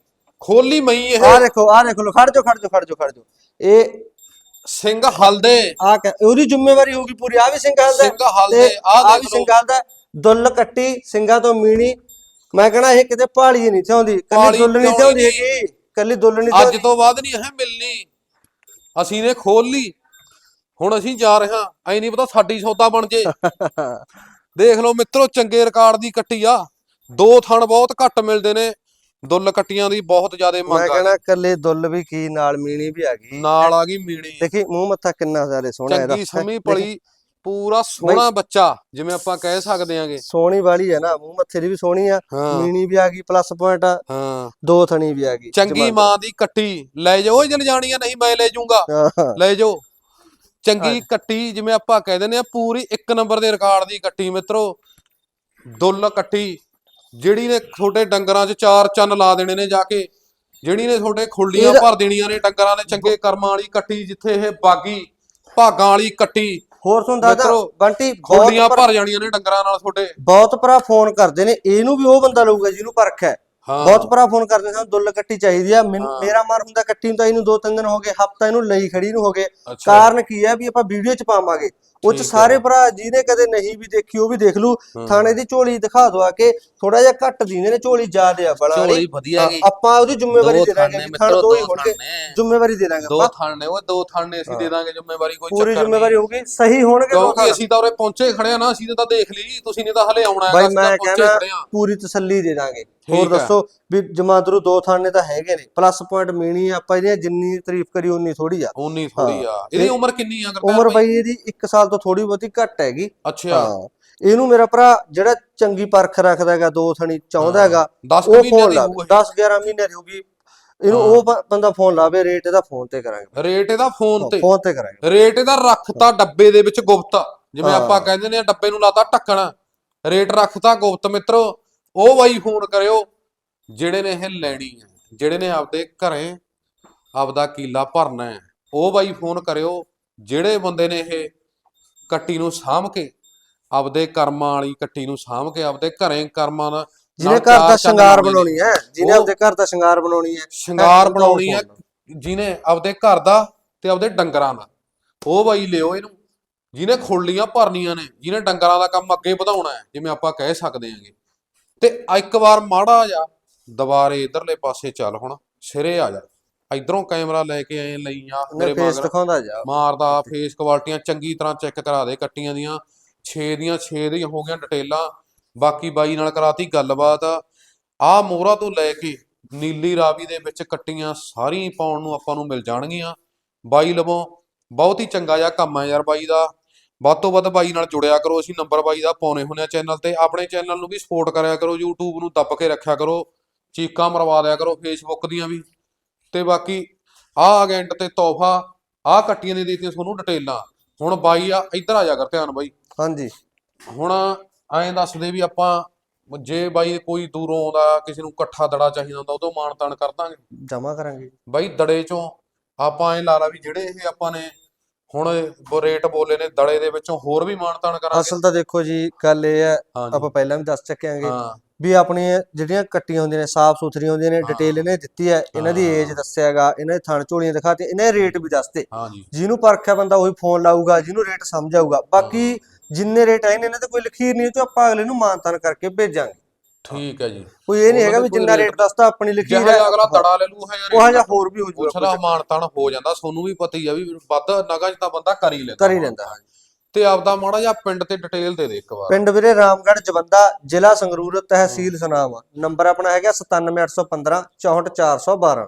ਖੋਲੀ ਮਈ ਇਹ। ਆਹ ਦੇਖੋ ਆਹ ਦੇਖੋ ਖੜ ਜਾਓ ਖੜ ਜਾਓ ਖੜ ਜਾਓ ਖੜ ਜਾਓ। ਇਹ ਸਿੰਘ ਹਲਦੇ। ਆ ਉਹਦੀ ਜ਼ਿੰਮੇਵਾਰੀ ਹੋਊਗੀ ਪੂਰੀ। ਆ ਵੀ ਸਿੰਘ ਹਲਦਾ। ਸਿੰਘ ਹਲਦੇ, ਆਹ ਦੇਖ ਵੀ ਲਓ। ਸਿੰਘ ਹਲਦਾ। ਦੁੱਲ ਕੱਟੀ ਸਿੰਘਾਂ ਤੋਂ ਮੀਣੀ। ਮੈਂ ਕਹਣਾ ਇਹ ਕਿਤੇ ਪਹਾੜੀ ਨਹੀਂ ਥਿਆਉਂਦੀ ਕੱਲੀ ਦੁੱਲ ਨਹੀਂ ਥਿਆਉਂਦੀ ਹੈਗੀ। ਕੱਲੀ ਦੁੱਲ ਨਹੀਂ ਅੱਜ ਤੋਂ ਬਾਅਦ ਨਹੀਂ ਇਹ ਮਿਲਣੀ। ਅਸੀਂ ਨੇ ਖੋਲ ਲਈ। ਹੁਣ ਅਸੀਂ ਜਾ ਰਹੇ ਹਾਂ। ਐ ਨਹੀਂ ਪਤਾ ਸਾਡੀ ਸੌਦਾ ਬਣ ਜੇ। ਦੇਖ ਲਓ ਮਿੱਤਰੋ ਚੰਗੇ ਰਿਕਾਰਡ ਦੀ ਕੱਟੀ ਆ। ਦੋ ਥਣ ਬਹੁਤ ਘੱਟ ਮਿਲਦੇ ਨੇ। ਦੁੱਲ ਕੱਟੀਆਂ ਦੀ ਬਹੁਤ ਜ਼ਿਆਦਾ ਮੈਂ ਮੰਗ ਆ। ਕਹਣਾ ਕੱਲੇ ਦੁੱਲ ਵੀ ਕੀ ਨਾਲ ਮੀਣੀ ਵੀ ਆ ਗਈ। ਨਾਲ ਆ ਗਈ ਮੀਣੀ। ਦੇਖੀ ਮੂੰਹ ਮੱਥਾ ਕਿੰਨਾ ਜ਼ਿਆਦਾ ਸੋਹਣਾ ਇਹਦਾ ਚੰਗੀ ਸਮੀ ਪਲੀ ਪੂਰਾ ਸੋਹਣਾ ਬੱਚਾ ਜਿਵੇਂ ਆਪਾਂ ਕਹਿ ਸਕਦੇ ਆਂਗੇ। ਸੋਹਣੀ ਵਾਲੀ ਹੈ ਨਾ ਮੂੰਹ ਮੱਥੇ ਦੀ ਵੀ ਸੋਹਣੀ ਆ ਮੀਣੀ ਵੀ ਆ ਗਈ ਪਲੱਸ ਪੁਆਇੰਟ ਹਾਂ। ਦੋ ਥਣੀ ਵੀ ਆ ਗਈ ਚੰਗੀ। ਮਾਂ ਦੀ ਕੱਟੀ ਲੈ ਜਾਓ ਜਲ ਜਾਣੀਆਂ ਨਹੀਂ ਮੈਂ ਲੈ ਜਾਊਂਗਾ। ਲੈ ਜਾਓ। ਚੰਗੀ ਕੱਟੀ ਜਿਵੇਂ ਆਪਾਂ ਕਹਿ ਦਿੰਦੇ ਆ ਪੂਰੀ ਇੱਕ ਨੰਬਰ ਦੇ ਰਿਕਾਰਡ ਦੀ ਕੱਟੀ ਮਿੱਤਰੋ। ਦੁੱਲ ਕੱਟੀ ਜਿਹੜੀ ਨੇ ਤੁਹਾਡੇ ਡੰਗਰਾਂ 'ਚ ਚਾਰ ਚੰਨ ਲਾ ਦੇਣੇ ਨੇ ਜਾ ਕੇ ਜਿਹੜੀ ਨੇ ਤੁਹਾਡੇ ਖੁੱਲੀਆਂ ਭਰ ਦੇਣੀਆਂ ਨੇ ਡੰਗਰਾਂ ਨੇ ਚੰਗੇ ਕਰਮਾਂ ਵਾਲੀ ਕੱਟੀ ਜਿੱਥੇ ਇਹ ਬਾਗੀ ਭਾਗਾਂ ਵਾਲੀ ਕੱਟੀ ਹੋਰ ਤੁਹਾਨੂੰ ਦੱਸਦਾ ਮਿੱਤਰੋ, ਬੰਟੀ ਬਹੁਤ ਖੁੱਲੀਆਂ ਭਰਾ- ਭਰ ਜਾਣੀਆਂ ਨੇ ਡੰਗਰਾਂ ਨਾਲ ਤੁਹਾਡੇ। ਬਹੁਤ ਭਰਾ ਫੋਨ ਕਰਦੇ ਨੇ ਇਹਨੂੰ ਵੀ ਉਹ ਬੰਦਾ ਲਊਗਾ ਜਿਹਨੂੰ ਪਰਖ ਹੈ ਹਾਂ। ਬਹੁਤ ਭਰਾ ਫੋਨ ਕਰਦੇ ਸਾਨੂੰ ਦੁੱਲ ਕੱਟੀ ਚਾਹੀਦੀ ਆ। ਮੇਰਾ ਮਨ ਹੁੰਦਾ ਕੱਟੀ ਨੂੰ ਤਾਂ ਇਹਨੂੰ ਦੋ ਤਿੰਨ ਦਿਨ ਹੋ ਗਏ ਹਫਤਾ ਇਹਨੂੰ ਲਈ ਖੜੀ ਨੂੰ ਹੋ ਗਏ। ਕਾਰਨ ਕੀ ਹੈ ਵੀ ਆਪਾਂ ਵੀਡੀਓ ਚ ਪਾਵਾਂਗੇ। ਉਹ ਚ ਹੈ। ਸਾਰੇ ਭਰਾ ਜਿਹਨੇ ਕਦੇ ਨਹੀਂ ਵੀ ਦੇਖੀ ਉਹ ਵੀ ਦੇਖ ਲੂ। ਥਾਣੇ ਦੀ ਝੋਲੀ ਦਿਖਾ ਦੋ ਆ ਕੇ ਥੋੜਾ ਜਿਹਾ ਘੱਟ ਦਿੰਦੇ ਨੇ ਝੋਲੀ ਜ਼ਿਆਦੇ ਆ ਬੜਾ। ਝੋਲੀ ਵਧੀਆ ਗਈ ਆਪਾਂ ਉਹਦੀ ਜ਼ਿੰਮੇਵਾਰੀ ਦੋ ਦਾਂਗੇ ਥਾਣੇ ਦੋ ਹੀ ਹੋਣਗੇ। ਜ਼ਿੰਮੇਵਾਰੀ ਦੇ ਦਾਂਗੇ ਦੋ ਆਪਾਂ। ਥਾਣੇ ਉਹ ਦੋ ਥਾਣੇ ਅਸੀਂ ਦੇ ਦਾਂਗੇ ਜ਼ਿੰਮੇਵਾਰੀ ਕੋਈ ਪੂਰੀ ਚੱਕਰ ਜ਼ਿੰਮੇਵਾਰੀ ਨਹੀਂ। ਹੋਊਗੀ ਸਹੀ ਹੋਣਗੇ ਦੋ ਕਿਉਂਕਿ ਅਸੀਂ ਤਾਂ ਉਰੇ ਪਹੁੰਚੇ ਖੜੇ ਆ ਨਾ ਅਸੀਂ ਤਾਂ ਦੇਖ ਲਈ ਤੁਸੀਂ ਨੇ ਤਾਂ ਹਲੇ ਆਉਣਾ ਬਾਈ ਹੈਗਾ ਅਸੀਂ ਤਾਂ ਮੈਂ ਕਹਿੰਦਾ ਪੂਰੀ ਤਸੱਲੀ ਦੇ ਦਾਂਗੇ। ਹੋਰ। ਦੱਸੋ ਵੀ ਜਮਾਦਰੂ ਦੋ ਥਾਣੇ ਤਾਂ ਹੈਗੇ ਨੇ। ਪਲੱਸ ਪੁਆਇੰਟ ਮੀਣੀ ਆ, ਆਪਾਂ ਇਹਦੀ ਜਿੰਨੀ ਤਾਰੀਫ ਕਰੀ ਉਨੀ ਥੋੜੀ ਆ। ਉਨੀ ਥੋੜੀ ਆ। ਇਹਦੀ ਉਮਰ ਕਿੰਨੀ ਆ ਗੁਰਪ੍ਰੀਤ ਉਮਰ ਬਾਈ ਇਹਦੀ 1 ਸਾਲ ਤੋਂ ਥੋੜੀ ਬਹੁਤੀ ਘੱਟ ਹੈਗੀ। ਅੱਛਾ। ਇਹਨੂੰ ਮੇਰਾ ਭਰਾ ਜਿਹੜਾ ਚੰਗੀ ਪਰਖ ਰੱਖਦਾ ਹੈਗਾ ਦੋ ਥਣੀ ਚਾਹੁੰਦਾ ਹੈਗਾ 10 ਉਹ ਮਹੀਨੇ ਫੋਨ ਹੋਊ 10 11 ਮਹੀਨੇ ਦੀ ਹੋਊਗੀ ਇਹਨੂੰ ਉਹ ਬੰਦਾ ਫੋਨ ਲਾਵੇ ਰੇਟ ਇਹਦਾ ਫੋਨ ਤੇ ਕਰਾਂਗੇ। ਰੇਟ ਇਹਦਾ ਫੋਨ ਤੇ। ਫੋਨ ਤੇ ਕਰਾਂਗੇ। ਰੇਟ ਇਹਦਾ ਰੱਖਤਾ ਡੱਬੇ ਦੇ ਵਿੱਚ ਗੁਪਤ। ਜਿਵੇਂ। ਆਪਾਂ ਕਹਿੰਦੇ ਨੇ ਡੱਬੇ ਨੂੰ ਲਾਤਾ ਢੱਕਣ। ਰੇਟ ਰੱਖਤਾ ਗੁਪਤ ਮਿੱਤਰੋ। ਉਹ ਬਾਈ ਫੋਨ ਕਰਿਓ ਜਿਹੜੇ ਨੇ ਇਹ ਲੈਣੀ ਹੈ ਜਿਹੜੇ ਨੇ ਆਪਦੇ ਘਰੇ ਆਪਦਾ ਕੀਲਾ ਭਰਨਾ ਹੈ ਉਹ ਬਾਈ ਫੋਨ ਕਰਿਓ ਜਿਹੜੇ ਬੰਦੇ ਨੇ ਇਹ ਕੱਟੀ ਨੂੰ ਸਾਂਭ ਕੇ ਆਪਦੇ ਕਰਮਾਂ ਵਾਲੀ ਕੱਟੀ ਨੂੰ ਸਾਂਭ ਕੇ ਆਪਦੇ ਘਰੇ ਕਰਮਾਂ ਦਾ ਜਿਹਨੇ ਘਰ ਦਾ ਸ਼ਿੰਗਾਰ। ਬਣਾਉਣੀ ਹੈ ਜਿਹਨੇ ਆਪਦੇ ਘਰ ਦਾ ਸ਼ਿੰਗਾਰ ਬਣਾਉਣੀ ਹੈ ਸ਼ਿੰਗਾਰ ਬਣਾਉਣੀ ਹੈ ਜਿਹਨੇ ਆਪਦੇ ਘਰ ਦਾ ਤੇ ਆਪਦੇ ਡੰਗਰਾਂ ਦਾ। ਉਹ ਬਾਈ ਲਿਓ ਇਹਨੂੰ ਜਿਹਨੇ ਖੁਰਲੀਆਂ ਭਰਨੀਆਂ ਨੇ ਜਿਹਨੇ ਡੰਗਰਾਂ ਦਾ ਕੰਮ ਅੱਗੇ ਵਧਾਉਣਾ ਹੈ ਜਿਵੇਂ ਆਪਾਂ ਕਹਿ ਸਕਦੇ ਹਾਂਗੇ। ਤੇ ਇੱਕ ਵਾਰ ਮਾੜਾ ਜਾ ਦੁਬਾਰੇ ਇਧਰਲੇ ਪਾਸੇ ਚੱਲ ਹੁਣ ਸਿਰੇ ਆ ਜਾ। ਇਧਰੋਂ ਕੈਮਰਾ ਲੈ ਕੇ ਐ ਲਈ ਆ ਉਹਨੇ ਮੇਰੇ ਫੇਸ ਦਿਖਾਉਂਦਾ ਜਾ। ਮਾਰਦਾ ਫੇਸ ਕੁਆਲਟੀਆਂ ਚੰਗੀ ਤਰ੍ਹਾਂ ਚੈੱਕ ਕਰਾ ਦੇ ਕੱਟੀਆਂ ਦੀਆਂ 6 ਦੀਆਂ 6 ਦੀਆਂ ਹੋ ਗਈਆਂ ਡਿਟੇਲਾਂ। ਬਾਕੀ ਬਾਈ ਨਾਲ ਕਰਾਤੀ ਗੱਲਬਾਤ। ਆ ਮੋਹਰਾ ਤੋਂ ਲੈ ਕੇ ਨੀਲੀ ਰਾਵੀ ਦੇ ਵਿੱਚ ਕੱਟੀਆਂ ਸਾਰੀਆਂ ਹੀ ਪਾਉਣ ਨੂੰ ਆਪਾਂ ਨੂੰ ਮਿਲ ਜਾਣਗੀਆਂ। ਬਾਈ ਲਵੋਂ ਬਹੁਤ ਹੀ ਚੰਗਾ ਜਿਹਾ ਕੰਮ ਹੈ ਯਾਰ ਬਾਈ ਦਾ। ਵੱਧ ਤੋਂ ਵੱਧ ਬਾਈ ਨਾਲ ਜੁੜਿਆ ਕਰੋ ਅਸੀਂ ਨੰਬਰ ਬਾਈ ਦਾ ਪਾਉਨੇ ਹੁੰਦੇ ਆ ਚੈਨਲ ਤੇ। ਆਪਣੇ ਚੈਨਲ ਨੂੰ ਵੀ ਸਪੋਰਟ ਕਰਿਆ ਕਰੋ YouTube ਨੂੰ ਦੱਬ ਕੇ ਰੱਖਿਆ ਕਰੋ ਚੀਕਾਂ ਮਰਵਾ ਦਿਆ ਕਰੋ Facebook ਦੀਆਂ ਵੀ। ਤੇ ਬਾਕੀ ਆਹ ਏਜੰਟ ਤੇ ਤੋਹਫਾ ਆਹ ਕੱਟੀਆਂ ਦੀ ਦਿੱਤੀਆਂ ਤੁਹਾਨੂੰ ਡਿਟੇਲਾਂ ਹੁਣ ਬਾਈ ਆ ਇੱਧਰ ਆ ਜਾ ਕਰ ਧਿਆਨ ਬਾਈ। ਹਾਂਜੀ। ਹੁਣ ਐਂ ਦੱਸਦੇ ਵੀ ਆਪਾਂ ਜੇ ਬਾਈ ਕੋਈ ਦੂਰੋਂ ਆਉਂਦਾ ਕਿਸੇ ਨੂੰ ਇਕੱਠਾ ਦੜਾ ਚਾਹੀਦਾ ਹੁੰਦਾ ਤੋਂ ਮਾਣ ਤਾਣ ਕਰ ਦਾਂਗੇ। ਜਮਾ ਕਰਾਂਗੇ। ਬਾਈ ਦੜੇ ਚੋਂ ਆਪਾਂ ਐਂ ਲਾ ਲਾ ਵੀ ਜਿਹੜੇ ਇਹ ਆਪਾਂ ਨੇ ਹੁਣ ਉਹ ਰੇਟ ਬੋਲੇ ਨੇ ਦੜੇ ਦੇ ਵਿੱਚੋਂ ਹੋਰ ਵੀ ਮਾਣ ਤਾਣ ਕਰਾਂਗੇ। ਅਸਲ ਤਾਂ ਦੇਖੋ ਜੀ ਗੱਲ ਇਹ ਹੈ ਹਾਂਜੀ। ਆਪਾਂ ਪਹਿਲਾਂ ਵੀ ਦੱਸ ਚੱਕਿਆਂਗੇ ਹਾਂ। ਵੀ ਆਪਣੀਆਂ ਜਿਹੜੀਆਂ ਕੱਟੀਆਂ ਹੁੰਦੀਆਂ ਨੇ ਸਾਫ਼ ਸੁਥਰੀਆਂ ਹੁੰਦੀਆਂ ਨੇ ਡਿਟੇਲ ਇਹਨੇ ਦਿੱਤੀ ਹੈ ਇਹਨਾਂ ਦੀ ਏਜ ਦੱਸਿਆਗਾ ਇਹਨਾਂ ਦੇ ਥਣ ਝੋਲੀਆਂ ਦਿਖਾਤੀ ਇਹਨੇ ਰੇਟ ਵੀ ਦੱਸਤੇ। ਹਾਂਜੀ। ਜਿਹਨੂੰ ਪਰਖਿਆ ਬੰਦਾ ਉਹੀ ਫੋਨ ਲਾਊਗਾ ਜਿਹਨੂੰ ਰੇਟ ਸਮਝ ਆਊਗਾ ਬਾਕੀ ਜਿੰਨੇ ਰੇਟ ਆਏ ਨੇ ਇਹਨਾਂ ਤੇ ਕੋਈ ਲਖੀਰ ਨਹੀਂ ਤੇ ਆਪਾਂ ਅਗਲੇ ਨੂੰ ਮਾਨਤਾਨ ਕਰਕੇ ਭੇਜਾਂਗੇ। ਠੀਕ ਹੈ ਜੀ। ਕੋਈ ਇਹ ਨਹੀਂ ਹੈਗਾ ਵੀ ਜਿੰਨਾ ਰੇਟ ਦੱਸਦਾ ਆਪਣੀ ਜਿਹੜਾ ਹੈ। ਅਗਲਾ ਦੜਾ ਲੈ ਲੂ ਹੈ ਯਾਰ ਉਹ ਹਜਾ ਹੋਰ ਵੀ ਹੋ ਜੂਗਾ ਮਾਣ ਤਾਣ ਹੋ ਜਾਂਦਾ ਤੁਹਾਨੂੰ ਵੀ ਪਤਾ ਹੀ ਆ ਵੀ ਵੱਧ ਨਗਾਂ 'ਚ ਤਾਂ ਬੰਦਾ ਕਰ ਹੀ ਲੈਂਦਾ। ਕਰ ਹੀ ਲੈਂਦਾ ਤੇ ਆਪਦਾ ਮਾੜਾ ਜਿਹਾ ਪਿੰਡ ਤੇ ਡਿਟੇਲ ਦੇ ਦੇ ਇੱਕ ਵਾਰ। ਪਿੰਡ ਵੀਰੇ ਰਾਮਗੜ੍ਹ ਜਵੰਦਾ ਜ਼ਿਲ੍ਹਾ ਸੰਗਰੂਰ ਤਹਿਸੀਲ ਸੁਨਾਮ ਨੰਬਰ ਆਪਣਾ ਹੈਗਾ 97815 64412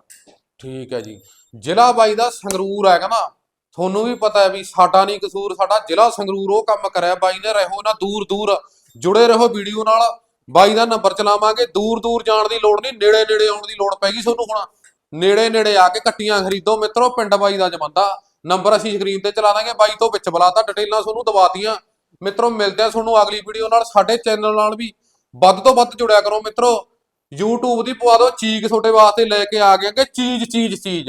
ਠੀਕ ਹੈ ਜੀ। ਜ਼ਿਲ੍ਹਾ ਬਾਈ ਦਾ ਸੰਗਰੂਰ ਹੈਗਾ ਨਾ ਤੁਹਾਨੂੰ ਵੀ ਪਤਾ ਹੈ ਵੀ ਸਾਡਾ ਨਹੀਂ ਕਸੂਰ ਸਾਡਾ ਜ਼ਿਲ੍ਹਾ ਸੰਗਰੂਰ ਉਹ ਕੰਮ ਕਰਿਆ ਬਾਈ ਨੇ ਰਹੋ ਨਾ ਦੂਰ ਦੂਰ ਜੁੜੇ ਰਹੋ ਵੀਡੀਓ ਨਾਲ। ਬਾਈ ਦਾ ਨੰਬਰ ਚਲਾਵਾਂਗੇ, ਦੂਰ ਦੂਰ ਜਾਣ ਦੀ ਲੋੜ ਨਹੀਂ, ਨੇੜੇ ਨੇੜੇ ਆਉਣ ਦੀ ਲੋੜ ਪੈਗੀ ਤੁਹਾਨੂੰ ਹੁਣ। ਨੇੜੇ ਨੇੜੇ ਆ ਕੇ ਕੱਟੀਆਂ ਖਰੀਦੋ ਮਿੱਤਰੋ, ਪਿੰਡ ਬਾਈ ਦਾ ਜਮੰਦਾ। ਨੰਬਰ ਅਸੀਂ ਸਕਰੀਨ ਤੇ ਚਲਾ ਦਾਂਗੇ, ਬਾਈ ਤੋਂ ਵਿੱਚ ਬੁਲਾਤਾ, ਡਿਟੇਲਾਂ ਤੁਹਾਨੂੰ ਦਵਾਤੀਆਂ। ਮਿੱਤਰੋ, ਮਿਲਦੇ ਆ ਤੁਹਾਨੂੰ ਅਗਲੀ ਵੀਡੀਓ ਨਾਲ, ਸਾਡੇ ਚੈਨਲ ਨਾਲ ਵੀ। ਵੱਧ ਤੋਂ ਵੱਧ ਜੁੜਿਆ ਕਰੋ ਮਿੱਤਰੋ। YouTube ਦੀ ਪਵਾ ਦਿਓ ਚੀਕ ਤੁਹਾਡੇ ਵਾਸਤੇ ਲੈ ਕੇ ਆ ਗਏ ਕਿ ਚੀਜ਼ ਚੀਜ਼ ਚੀਜ਼।